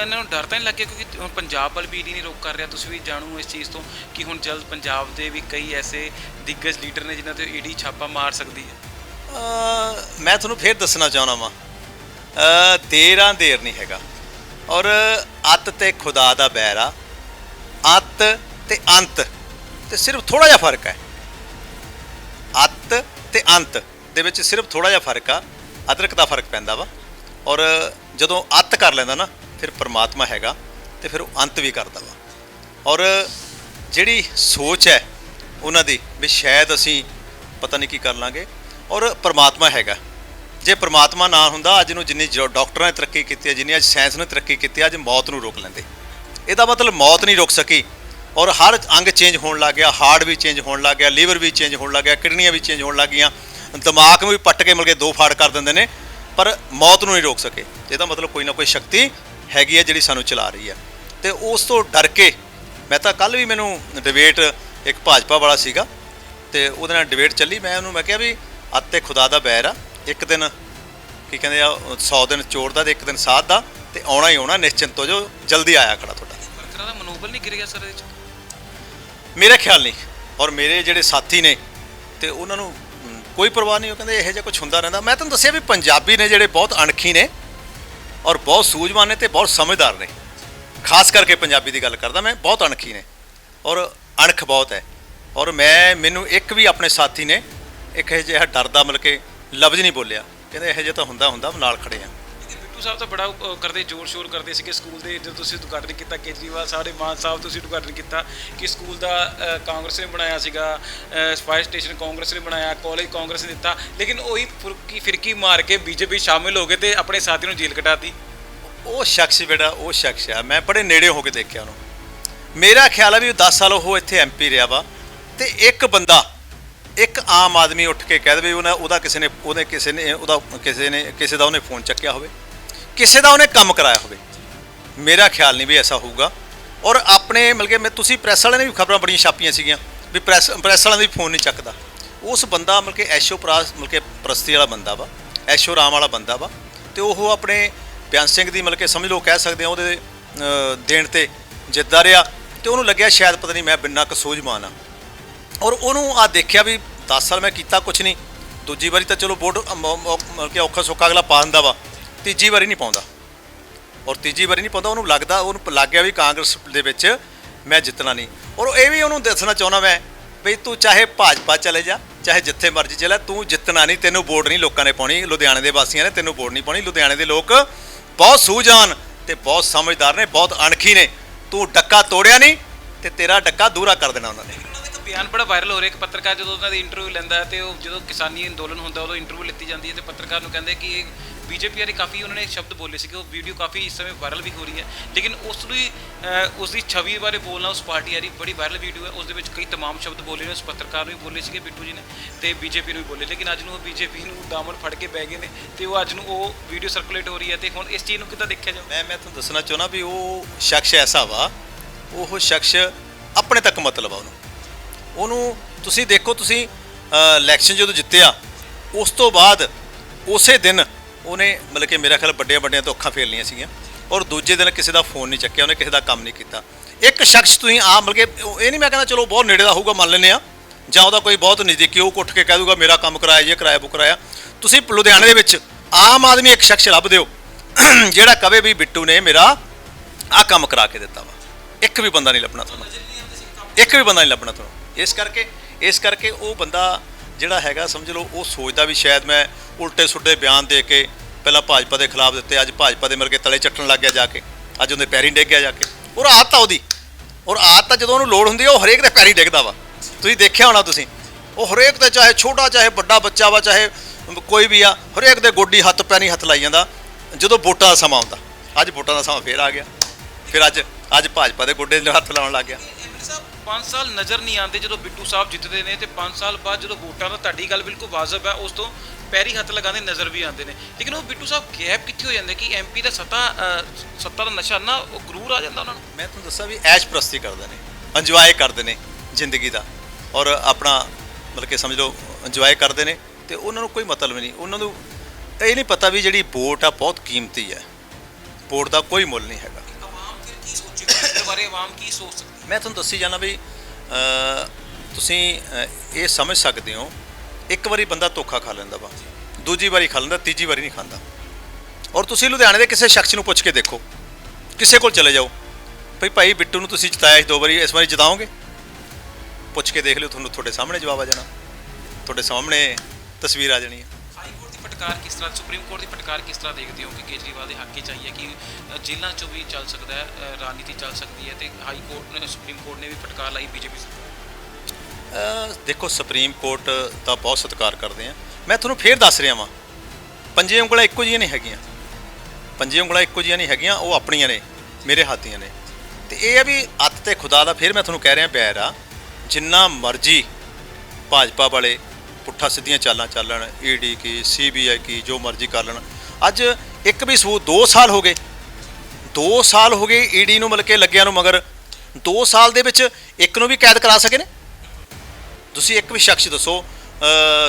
ਇਹਨਾਂ ਨੂੰ ਡਰ ਤਾਂ ਨਹੀਂ ਲੱਗਿਆ ਕਿਉਂਕਿ ਹੁਣ ਪੰਜਾਬ ਵੱਲ ਵੀ ਨਹੀਂ ਰੋਕ ਕਰ ਰਿਹਾ ਤੁਸੀਂ ਵੀ ਜਾਣੂ ਇਸ ਚੀਜ਼ ਤੋਂ ਕਿ ਹੁਣ ਜਲਦ ਪੰਜਾਬ ਦੇ ਵੀ ਕਈ ਐਸੇ ਦਿੱਗਜ ਲੀਡਰ ਨੇ ਜਿਨ੍ਹਾਂ ਤੇ ਈਡੀ ਛਾਪਾ ਮਾਰ ਸਕਦੀ ਹੈ। ਮੈਂ ਤੁਹਾਨੂੰ ਫੇਰ ਦੱਸਣਾ ਚਾਹੁੰਦਾ ਵਾਂ। ਅ, ਦੇਰਾਂ ਦੇਰ ਨਹੀਂ ਹੈਗਾ। ਔਰ ਅੱਤ ਤੇ ਖੁਦਾ ਦਾ ਬੈਰ ਅੱਤ ਤੇ ਅੰਤ ਤੇ ਸਿਰਫ ਥੋੜਾ ਜਿਹਾ ਫ਼ਰਕ ਹੈ। ਅੱਤ ਤੇ ਅੰਤ ਦੇ ਵਿੱਚ ਸਿਰਫ ਥੋੜਾ ਜਿਹਾ ਫ਼ਰਕ ਆ, ਅਦਰਕ ਦਾ ਫ਼ਰਕ ਪੈਂਦਾ ਵਾ। ਔਰ ਜਦੋਂ ਅੱਤ ਕਰ ਲੈਂਦਾ ਨਾ, ਫਿਰ ਪਰਮਾਤਮਾ ਹੈਗਾ ਤੇ ਫਿਰ ਉਹ ਅੰਤ ਵੀ ਕਰਦਾ ਵਾ। ਔਰ ਜਿਹੜੀ ਸੋਚ ਹੈ ਉਹਨਾਂ ਦੀ ਵੀ ਸ਼ਾਇਦ ਅਸੀਂ ਪਤਾ ਨਹੀਂ ਕੀ ਕਰ ਲਾਂਗੇ। ਔਰ ਪਰਮਾਤਮਾ ਹੈਗਾ। ਜੇ ਪਰਮਾਤਮਾ ਨਾ ਹੁੰਦਾ, ਅੱਜ ਨੂੰ ਜਿੰਨੀ ਜੋ ਡਾਕਟਰਾਂ ਨੇ ਤਰੱਕੀ ਕੀਤੀ ਹੈ, ਜਿੰਨੀ ਅੱਜ ਸਾਇੰਸ ਨੇ ਤਰੱਕੀ ਕੀਤੀ ਹੈ, ਅੱਜ ਮੌਤ ਨੂੰ ਰੋਕ ਲੈਂਦੇ। ਇਹਦਾ ਮਤਲਬ ਮੌਤ ਨਹੀਂ ਰੋਕ ਸਕੀ। ਔਰ ਹਰ ਅੰਗ ਚੇਂਜ ਹੋਣ ਲੱਗ ਗਿਆ ਹਾਰਟ ਵੀ ਚੇਂਜ ਹੋਣ ਲੱਗ ਗਿਆ ਲੀਵਰ ਵੀ ਚੇਂਜ ਹੋਣ ਲੱਗ ਗਿਆ, ਕਿਡਨੀਆਂ ਵੀ ਚੇਂਜ ਹੋਣ ਲੱਗ ਗਈਆਂ। ਦਿਮਾਗ ਨੂੰ ਵੀ ਪੱਟ ਕੇ ਮਿਲ ਕੇ ਦੋ ਫਾੜ ਕਰ ਦਿੰਦੇ ਨੇ, ਪਰ ਮੌਤ ਨੂੰ ਨਹੀਂ ਰੋਕ ਸਕੇ। ਇਹਦਾ ਮਤਲਬ ਕੋਈ ਨਾ ਕੋਈ ਸ਼ਕਤੀ ਹੈਗੀ ਹੈ ਜਿਹੜੀ ਸਾਨੂੰ ਚਲਾ ਰਹੀ ਹੈ। ਤੇ ਉਸ ਤੋਂ ਡਰ ਕੇ ਮੈਂ ਤਾਂ ਕੱਲ ਵੀ ਮੈਨੂੰ ਡਿਬੇਟ ਇੱਕ ਭਾਜਪਾ ਵਾਲਾ ਸੀਗਾ, ਤੇ ਉਹਦੇ ਨਾਲ ਡਿਬੇਟ ਚੱਲੀ। ਮੈਂ ਉਹਨੂੰ, ਮੈਂ ਕਿਹਾ ਵੀ ਅੱਤ ਤੇ ਖੁਦਾ ਦਾ ਬੈਰ ਆ, ਇੱਕ ਦਿਨ ਕੀ ਕਹਿੰਦੇ ਆ 100 ਦਿਨ ਚੋਰ ਦਾ ਤੇ ਇੱਕ ਦਿਨ ਸਾਧ ਦਾ, ਤੇ ਆਉਣਾ ਹੀ ਆਉਣਾ, ਨਿਸ਼ਚਿੰਤ ਹੋ ਜਾਓ, ਜਲਦੀ ਆਇਆ ਖੜਾ ਤੁਹਾਡਾ। ਵਰਕਰਾਂ ਦਾ ਮਨੋਬਲ ਨਹੀਂ ਗਿਰ ਗਿਆ ਸਰ ਇਹਦੇ 'ਚ? ਮੇਰਾ ਖਿਆਲ ਨਹੀਂ। ਔਰ ਮੇਰੇ ਜਿਹੜੇ ਸਾਥੀ ਨੇ ਤੇ ਉਹਨਾਂ ਨੂੰ ਕੋਈ ਪਰਵਾਹ ਨਹੀਂ, ਉਹ ਕਹਿੰਦੇ ਇਹੋ ਜਿਹਾ ਕੁਝ ਹੁੰਦਾ ਰਹਿੰਦਾ। ਮੈਂ ਤੁਹਾਨੂੰ ਦੱਸਿਆ ਵੀ ਪੰਜਾਬੀ ਨੇ ਜਿਹੜੇ ਬਹੁਤ ਅਣਖੀ ਨੇ ਔਰ ਬਹੁਤ ਸੂਝਵਾਨ ਨੇ ਤੇ ਬਹੁਤ ਸਮਝਦਾਰ ਨੇ। ਖਾਸ ਕਰਕੇ ਪੰਜਾਬੀ ਦੀ ਗੱਲ ਕਰਦਾ, ਮੈਂ ਬਹੁਤ ਅਣਖੀ ਨੇ ਔਰ ਅਣਖ ਬਹੁਤ ਹੈ। ਔਰ ਮੈਂ, ਮੈਨੂੰ ਇੱਕ ਵੀ ਆਪਣੇ ਸਾਥੀ ਨੇ ਇੱਕ ਇਹ ਜਿਹਾ ਡਰਦਾ ਮਿਲ ਕੇ ਲਫ਼ਜ਼ ਨਹੀਂ ਬੋਲਿਆ। ਕਹਿੰਦੇ ਇਹੋ ਜਿਹਾ ਤਾਂ ਹੁੰਦਾ ਹੁੰਦਾ, ਨਾਲ ਖੜੇ ਆ। ਬਿੱਟੂ ਸਾਹਿਬ ਤਾਂ ਬੜਾ ਅਹ, ਕਰਦੇ ਜ਼ੋਰ ਸ਼ੋਰ ਕਰਦੇ ਸੀਗੇ ਸਕੂਲ ਦੇ ਜਦੋਂ ਤੁਸੀਂ ਉਦਘਾਟਨ ਕੀਤਾ ਕੇਜਰੀਵਾਲ ਸਾਡੇ ਮਾਨ ਸਾਹਿਬ ਤੁਸੀਂ ਉਦਘਾਟਨ ਕੀਤਾ ਕਿ ਸਕੂਲ ਦਾ ਕਾਂਗਰਸ ਨੇ ਬਣਾਇਆ ਸੀਗਾ ਸਪਾਈ ਸਟੇਸ਼ਨ ਕਾਂਗਰਸ ਨੇ ਬਣਾਇਆ ਕਾਲਜ ਕਾਂਗਰਸ ਨੇ ਦਿੱਤਾ ਲੇਕਿਨ ਉਹੀ ਫੁਰਕੀ ਫਿਰਕੀ ਮਾਰ ਕੇ ਬੀਜੇਪੀ ਸ਼ਾਮਿਲ ਹੋ ਗਏ ਤੇ ਆਪਣੇ ਸਾਥੀ ਨੂੰ ਜੇਲ੍ਹ ਕਟਾਤੀ ਉਹ ਸ਼ਖਸ ਜਿਹੜਾ ਉਹ ਸ਼ਖਸ ਆ। ਮੈਂ ਬੜੇ ਨੇੜੇ ਹੋ ਕੇ ਦੇਖਿਆ ਉਹਨੂੰ। ਮੇਰਾ ਖਿਆਲ ਆ ਵੀ ਉਹ 10 ਸਾਲ ਉਹ ਇੱਥੇ ਐਮਪੀ ਰਿਹਾ ਵਾ ਤੇ ਇੱਕ ਬੰਦਾ ਇੱਕ ਆਮ ਆਦਮੀ ਉੱਠ ਕੇ ਕਹਿ ਦੇਵੇ ਉਹਨਾਂ ਉਹਦਾ ਕਿਸੇ ਨੇ ਉਹਨੇ ਕਿਸੇ ਨੇ ਉਹਦਾ ਕਿਸੇ ਨੇ ਕਿਸੇ ਦਾ ਉਹਨੇ ਫੋਨ ਚੱਕਿਆ ਹੋਵੇ। ਕਿਸੇ ਦਾ ਉਹਨੇ ਕੰਮ ਕਰਾਇਆ ਹੋਵੇ। ਮੇਰਾ ਖਿਆਲ ਨਹੀਂ ਵੀ ਐਸਾ ਹੋਊਗਾ। ਔਰ ਆਪਣੇ, ਮਤਲਬ ਕਿ ਮੈਂ, ਤੁਸੀਂ ਪ੍ਰੈਸ ਵਾਲਿਆਂ ਨੇ ਵੀ ਖਬਰਾਂ ਬੜੀਆਂ ਛਾਪੀਆਂ ਸੀਗੀਆਂ ਵੀ ਪ੍ਰੈਸ ਪ੍ਰੈਸ ਵਾਲਿਆਂ ਦਾ ਵੀ ਫੋਨ ਨਹੀਂ ਚੱਕਦਾ। ਉਸ ਬੰਦਾ, ਮਤਲਬ ਕਿ ਐਸ਼ੋ ਪ੍ਰਾਸ, ਮਤਲਬ ਕਿ ਪ੍ਰਸਤੀ ਵਾਲਾ ਬੰਦਾ ਵਾ, ਐਸ਼ੋ ਰਾਮ ਵਾਲਾ ਬੰਦਾ ਵਾ, ਤੇ ਉਹ ਆਪਣੇ ਬਿਆਨ ਸਿੰਘ ਦੀ, ਮਤਲਬ ਕਿ ਸਮਝ ਲਓ, ਕਹਿ ਸਕਦੇ ਆ ਉਹਦੇ ਦੇਣ ਤੇ ਜਿੱਦਾਂ ਰਿਹਾ, ਤੇ ਉਹਨੂੰ ਲੱਗਿਆ ਸ਼ਾਇਦ ਪਤਾ ਨਹੀਂ ਮੈਂ ਬਿਨਾਂ ਕਸੂਝਮਾਨ ਆ। ਔਰ ਉਹਨੂੰ ਆ ਦੇਖਿਆ ਵੀ 10 ਸਾਲ ਮੈਂ ਕੀਤਾ ਕੁਛ ਨਹੀਂ। ਦੂਜੀ ਵਾਰੀ ਤਾਂ ਚਲੋ ਵੋਟ, ਅਮ- ਅਮ- ਮਤਲਬ ਕਿ ਔਖਾ ਸੌਖਾ ਅਗਲਾ ਪਾ ਦਿੰਦਾ ਵਾ। ਤੀਜੀ ਵਾਰੀ ਨਹੀਂ ਪਾਉਂਦਾ। ਔਰ ਤੀਜੀ ਵਾਰੀ ਨਹੀਂ ਪਾਉਂਦਾ, ਉਹਨੂੰ ਲੱਗਦਾ, ਉਹਨੂੰ ਲੱਗ ਗਿਆ ਵੀ ਕਾਂਗਰਸ ਦੇ ਵਿੱਚ ਮੈਂ ਜਿੱਤਣਾ ਨਹੀਂ। ਔਰ ਇਹ ਵੀ ਉਹਨੂੰ ਦੱਸਣਾ ਚਾਹੁੰਦਾ ਮੈਂ, ਵੀ ਤੂੰ ਚਾਹੇ ਭਾਜਪਾ ਚਲੇ ਜਾ, ਚਾਹੇ ਜਿੱਥੇ ਮਰਜ਼ੀ ਚਲੇ ਤੂੰ ਜਿੱਤਣਾ ਨਹੀਂ, ਤੈਨੂੰ ਵੋਟ ਨਹੀਂ ਲੋਕਾਂ ਨੇ ਪਾਉਣੀ, ਲੁਧਿਆਣੇ ਦੇ ਵਾਸੀਆਂ ਨੇ ਤੈਨੂੰ ਵੋਟ ਨਹੀਂ ਪਾਉਣੀ, ਲੁਧਿਆਣੇ ਦੇ ਲੋਕ ਬਹੁਤ ਸੂਝਾਨ ਤੇ ਬਹੁਤ ਸਮਝਦਾਰ ਨੇ, ਬਹੁਤ ਅਣਖੀ ਨੇ। ਤੂੰ ਡੱਕਾ ਤੋੜਿਆ ਨਹੀਂ ਤੇ ਤੇਰਾ ਡੱਕਾ ਦੂਰਾ ਕਰ ਦੇਣਾ ਉਹਨਾਂ ਨੇ। ਬਿਆਨ ਬੜਾ ਵਾਇਰਲ ਹੋ ਰਿਹਾ, ਇੱਕ ਪੱਤਰਕਾਰ ਜਦੋਂ ਉਹਨਾਂ ਦੀ ਇੰਟਰਵਿਊ ਲੈਂਦਾ ਤੇ ਉਹ ਜਦੋਂ ਕਿਸਾਨੀ ਅੰਦੋਲਨ ਹੁੰਦਾ, ਉਦੋਂ ਇੰਟਰਵਿਊ ਲਿੱਤੀ ਜਾਂਦੀ ਹੈ ਤੇ ਪੱਤਰਕਾਰ ਨੂੰ ਕਹਿੰਦੇ ਕਿ ਇਹ ਬੀਜੇਪੀ ਵਾਲੇ ਕਾਫੀ ਉਹਨਾਂ ਨੇ ਸ਼ਬਦ ਬੋਲੇ ਸੀਗੇ ਉਹ ਵੀਡੀਓ ਕਾਫੀ ਇਸ ਸਮੇਂ ਵਾਇਰਲ ਵੀ ਹੋ ਰਹੀ ਹੈ ਲੇਕਿਨ ਉਸ ਨੂੰ ਹੀ, ਅਹ, ਉਸ ਦੀ ਛਵੀ ਬਾਰੇ ਬੋਲਣਾ ਉਸ ਪਾਰਟੀ ਵਾਲੀ ਬੜੀ ਵਾਇਰਲ ਵੀਡੀਓ ਹੈ ਉਸ ਦੇ ਵਿੱਚ ਕਈ तमाम ਸ਼ਬਦ ਬੋਲੇ ਨੇ ਉਸ ਪੱਤਰਕਾਰ ਨੂੰ ਵੀ ਬੋਲੇ ਸੀਗੇ ਬਿੱਟੂ ਜੀ ਨੇ ਤੇ ਬੀਜੇਪੀ ਨੂੰ ਵੀ ਬੋਲੇ ਲੇਕਿਨ ਅੱਜ ਨੂੰ ਉਹ ਬੀਜੇਪੀ ਨੂੰ ਦਾਮਨ ਫੜ ਕੇ ਬਹਿ ਗਏ ਨੇ ਤੇ ਉਹ ਅੱਜ ਨੂੰ ਉਹ ਵੀਡੀਓ ਸਰਕੂਲੇਟ ਹੋ ਰਹੀ ਹੈ ਤੇ ਹੁਣ ਇਸ ਚੀਜ਼ ਨੂੰ ਕਿੱਦਾਂ ਦੇਖਿਆ ਜਾਊ ਮੈਂ ਮੈਂ ਤੁਹਾਨੂੰ ਦੱਸਣਾ ਚਾਹੁੰਦਾ ਵੀ ਉਹ ਸ਼ਖਸ ਐਸਾ ਵਾ ਉਹ ਸ਼ਖਸ ਆਪਣੇ ਤੱਕ ਮਤਲਬ ਆ ਉਹਨੂੰ ਉਹਨੂੰ ਤੁਸੀਂ ਦੇਖੋ ਤੁਸੀਂ ਇਲੈਕਸ਼ਨ ਜਦੋਂ ਜਿੱਤਿਆ ਉਸ ਤੋਂ ਬਾਅਦ ਉਸੇ ਦਿਨ ਉਹਨੇ ਮਤਲਬ ਕਿ ਮੇਰਾ ਖਿਆਲ ਵੱਡੀਆਂ ਵੱਡੀਆਂ ਤੋਂ ਅੱਖਾਂ ਫੇਰ ਲਈਆਂ ਸੀਗੀਆਂ ਔਰ ਦੂਜੇ ਦਿਨ ਕਿਸੇ ਦਾ ਫੋਨ ਨਹੀਂ ਚੱਕਿਆ, ਉਹਨੇ ਕਿਸੇ ਦਾ ਕੰਮ ਨਹੀਂ ਕੀਤਾ। ਇੱਕ ਸ਼ਖਸ ਤੁਸੀਂ ਆ ਮਤਲਬ ਕਿ ਉਹ- ਇਹ ਨਹੀਂ ਮੈਂ ਕਹਿੰਦਾ ਚਲੋ ਬਹੁਤ ਨੇੜੇ ਦਾ ਹੋਊਗਾ ਮੰਨ ਲੈਂਦੇ ਆ ਜਾਂ ਉਹਦਾ ਕੋਈ ਬਹੁਤ ਨਜ਼ਦੀਕੀ, ਉਹ ਉੱਠ ਕੇ ਕਹਿ ਦੂਗਾ ਮੇਰਾ ਕੰਮ ਕਰਾਇਆ ਜੇ ਕਰਾਇਆ ਬੁੱਕ ਕਰਾਇਆ। ਤੁਸੀਂ ਲੁਧਿਆਣੇ ਦੇ ਵਿੱਚ ਆਮ ਆਦਮੀ ਇੱਕ ਸ਼ਖਸ ਲੱਭ ਦਿਓ, ਜਿਹੜਾ ਕਵੇ ਵੀ ਬਿੱਟੂ ਨੇ ਮੇਰਾ ਆ ਕੰਮ ਕਰਾ ਕੇ ਦਿੱਤਾ ਵਾ। ਇੱਕ ਵੀ ਬੰਦਾ ਨਹੀਂ ਲੱਭਣਾ ਤੁਹਾਨੂੰ। ਇੱਕ ਵੀ ਬੰਦਾ ਨਹੀਂ ਲੱਭਣਾ ਤੁਹਾਨੂੰ। ਇਸ ਕਰਕੇ ਇਸ ਕਰਕੇ ਉਹ ਬੰਦਾ ਜਿਹੜਾ ਹੈਗਾ, ਸਮਝ ਲਓ, ਉਹ ਸੋਚਦਾ ਵੀ ਸ਼ਾਇਦ ਮੈਂ ਉਲਟੇ ਸੁੱਟੇ ਬਿਆਨ ਦੇ ਕੇ ਪਹਿਲਾਂ ਭਾਜਪਾ ਦੇ ਖਿਲਾਫ ਦਿੱਤੇ, ਅੱਜ ਭਾਜਪਾ ਦੇ ਮਿਲ ਕੇ ਤਲੇ ਚੱਟਣ ਲੱਗ ਗਿਆ ਜਾ ਕੇ, ਅੱਜ ਉਹਦੇ ਪੈਰੀ ਡਿੱਗ ਗਿਆ ਜਾ ਕੇ। ਔਰ ਆਦਤ ਆ ਉਹਦੀ। ਔਰ ਆਦਤ ਤਾਂ ਜਦੋਂ ਉਹਨੂੰ ਲੋੜ ਹੁੰਦੀ ਹੈ ਉਹ ਹਰੇਕ ਦੇ ਪੈਰੀ ਡਿੱਗਦਾ ਵਾ। ਤੁਸੀਂ ਦੇਖਿਆ ਹੋਣਾ ਤੁਸੀਂ, ਉਹ ਹਰੇਕ ਦੇ ਚਾਹੇ ਛੋਟਾ, ਚਾਹੇ ਵੱਡਾ ਬੱਚਾ ਵਾ, ਚਾਹੇ ਕੋਈ ਵੀ ਆ, ਹਰੇਕ ਦੇ ਗੋਡੀ ਹੱਥ ਪੈਣੀ ਹੱਥ ਲਾਈ ਜਾਂਦਾ, ਜਦੋਂ ਵੋਟਾਂ ਦਾ ਸਮਾਂ ਆਉਂਦਾ। ਅੱਜ ਵੋਟਾਂ ਦਾ ਸਮਾਂ ਫੇਰ ਆ ਗਿਆ। ਫਿਰ ਅੱਜ ਅੱਜ ਭਾਜਪਾ ਦੇ ਗੋਡੇ 'ਤੇ ਹੱਥ ਲਾਉਣ ਲੱਗ ਗਿਆ। 5 ਸਾਲ ਨਜ਼ਰ ਨਹੀਂ ਆਉਂਦੇ ਜਦੋਂ ਬਿੱਟੂ ਸਾਹਿਬ ਜਿੱਤਦੇ ਨੇ ਤੇ 5 ਸਾਲ ਬਾਅਦ ਜਦੋਂ ਵੋਟਾਂ ਦਾ ਤੁਹਾਡੀ ਗੱਲ ਬਿਲਕੁਲ ਵਾਜਬ ਹੈ ਉਸ ਤੋਂ ਪੈਰੀ ਹੱਥ ਲਗਾਉਂਦੇ ਨਜ਼ਰ ਵੀ ਆਉਂਦੇ ਨੇ। ਲੇਕਿਨ ਉਹ ਬਿੱਟੂ ਸਾਹਿਬ ਗੈਪ ਕਿੱਥੇ ਹੋ ਜਾਂਦਾ ਕਿ ਐਮਪੀ ਦਾ ਸੱਤਾ ਸੱਤਾ ਦਾ ਨਸ਼ਾ ਨਾ ਉਹ ਗਰੂਰ ਆ ਜਾਂਦਾ ਉਹਨਾਂ ਨੂੰ? ਮੈਂ ਤੁਹਾਨੂੰ ਦੱਸਾਂ ਵੀ ਐਸ਼ ਪ੍ਰਸਤੀ ਕਰਦੇ ਨੇ ਇੰਜੋਏ ਕਰਦੇ ਨੇ ਜ਼ਿੰਦਗੀ ਦਾ। ਔਰ ਆਪਣਾ ਮਤਲਬ ਕਿ ਸਮਝ ਲਓ ਇੰਜੋਏ ਕਰਦੇ ਨੇ ਤੇ ਉਹਨਾਂ ਨੂੰ ਕੋਈ ਮਤਲਬ ਨਹੀਂ। ਉਹਨਾਂ ਨੂੰ ਇਹ ਨਹੀਂ ਪਤਾ ਵੀ ਜਿਹੜੀ ਵੋਟ ਆ ਬਹੁਤ ਕੀਮਤੀ ਹੈ। ਵੋਟ ਦਾ ਕੋਈ ਮੁੱਲ ਨਹੀਂ ਹੈਗਾ। ਆਵਾਮ ਫਿਰ ਕੀ ਸੋਚੇਗੀ? ਇਸ ਬਾਰੇ ਆਵਾਮ ਕੀ ਸੋਚ ਮੈਂ ਤੁਹਾਨੂੰ ਦੱਸੀ ਜਾਣਾ ਵੀ ਤੁਸੀਂ ਇਹ ਸਮਝ ਸਕਦੇ ਹੋ, ਇੱਕ ਵਾਰੀ ਬੰਦਾ ਧੋਖਾ ਖਾ ਲੈਂਦਾ ਵਾ, ਦੂਜੀ ਵਾਰੀ ਖਾ ਲੈਂਦਾ, ਤੀਜੀ ਵਾਰੀ ਨਹੀਂ ਖਾਂਦਾ। ਔਰ ਤੁਸੀਂ ਲੁਧਿਆਣੇ ਦੇ ਕਿਸੇ ਸ਼ਖਸ ਨੂੰ ਪੁੱਛ ਕੇ ਦੇਖੋ, ਕਿਸੇ ਕੋਲ ਚਲੇ ਜਾਓ ਭਈ ਭਾਈ ਬਿੱਟੂ ਨੂੰ ਤੁਸੀਂ ਜਿਤਾਇਆ ਸੀ ਦੋ ਵਾਰੀ, ਇਸ ਵਾਰੀ ਜਿਤਾਓਗੇ? ਪੁੱਛ ਕੇ ਦੇਖ ਲਿਓ, ਤੁਹਾਨੂੰ ਤੁਹਾਡੇ ਸਾਹਮਣੇ ਜਵਾਬ ਆ ਜਾਣਾ, ਤੁਹਾਡੇ ਸਾਹਮਣੇ ਤਸਵੀਰ ਆ ਜਾਣੀ ਹੈ ਫਟਕਾਰ ਕਿਸ ਤਰ੍ਹਾਂ, ਸੁਪਰੀਮ ਕੋਰਟ ਦੀ ਫਟਕਾਰ ਕਿਸ ਤਰ੍ਹਾਂ ਦੇਖਦੇ ਹੋ ਕਿ ਕੇਜਰੀਵਾਲ ਦੇ ਹੱਕ 'ਚ ਆਈ ਹੈ ਕਿ ਜੇਲ੍ਹਾਂ 'ਚੋਂ ਵੀ ਚੱਲ ਸਕਦਾ ਹੈ ਰਾਜਨੀਤੀ ਚੱਲ ਸਕਦੀ ਹੈ ਤੇ ਹਾਈ ਕੋਰਟ ਨੇ, ਸੁਪਰੀਮ ਕੋਰਟ ਨੇ ਵੀ ਫਟਕਾਰ ਲਾਈ ਬੀਜੇਪੀ ਸਰਕਾਰ ਦੇਖੋ ਸੁਪਰੀਮ ਕੋਰਟ ਦਾ ਬਹੁਤ ਸਤਿਕਾਰ ਕਰਦੇ ਆ। ਮੈਂ ਤੁਹਾਨੂੰ ਫੇਰ ਦੱਸ ਰਿਹਾ ਵਾਂ, ਪੰਜੇ ਉਂਗਲਾਂ ਇੱਕੋ ਜਿਹੀਆਂ ਨਹੀਂ ਹੈਗੀਆਂ। ਪੰਜੇ ਉਂਗਲਾਂ ਇੱਕੋ ਜਿਹੀਆਂ ਨਹੀਂ ਹੈਗੀਆਂ, ਉਹ ਆਪਣੀਆਂ ਨੇ, ਮੇਰੇ ਹੱਥੀਆਂ ਨੇ। ਤੇ ਇਹ ਆ ਵੀ ਅੱਤ ਤੇ ਖੁਦਾ ਦਾ ਫਿਰ ਮੈਂ ਤੁਹਾਨੂੰ ਕਹਿ ਰਿਹਾ ਬੈਰ ਆ, ਜਿੰਨਾ ਮਰਜ਼ੀ ਭਾਜਪਾ ਵਾਲੇ ਪੁੱਠਾ ਸਿੱਧੀਆਂ ਚਾਲਾਂ ਚੱਲਣ ਈਡੀ ਕੀ ਸੀਬੀਆਈ ਕੀ, ਜੋ ਮਰਜ਼ੀ ਕਰ ਲੈਣ। ਅੱਜ ਇੱਕ ਵੀ ਸਬੂਤ 2 ਸਾਲ ਹੋ ਗਏ। 2 ਸਾਲ ਹੋ ਗਏ ਈਡੀ ਨੂੰ ਮਿਲ ਕੇ ਲੱਗਿਆਂ ਨੂੰ, ਮਗਰ 2 ਸਾਲ ਦੇ ਵਿੱਚ ਇੱਕ ਨੂੰ ਵੀ ਕੈਦ ਕਰਾ ਸਕੇ ਨੇ? ਤੁਸੀਂ ਇੱਕ ਵੀ ਸ਼ਖਸ ਦੱਸੋ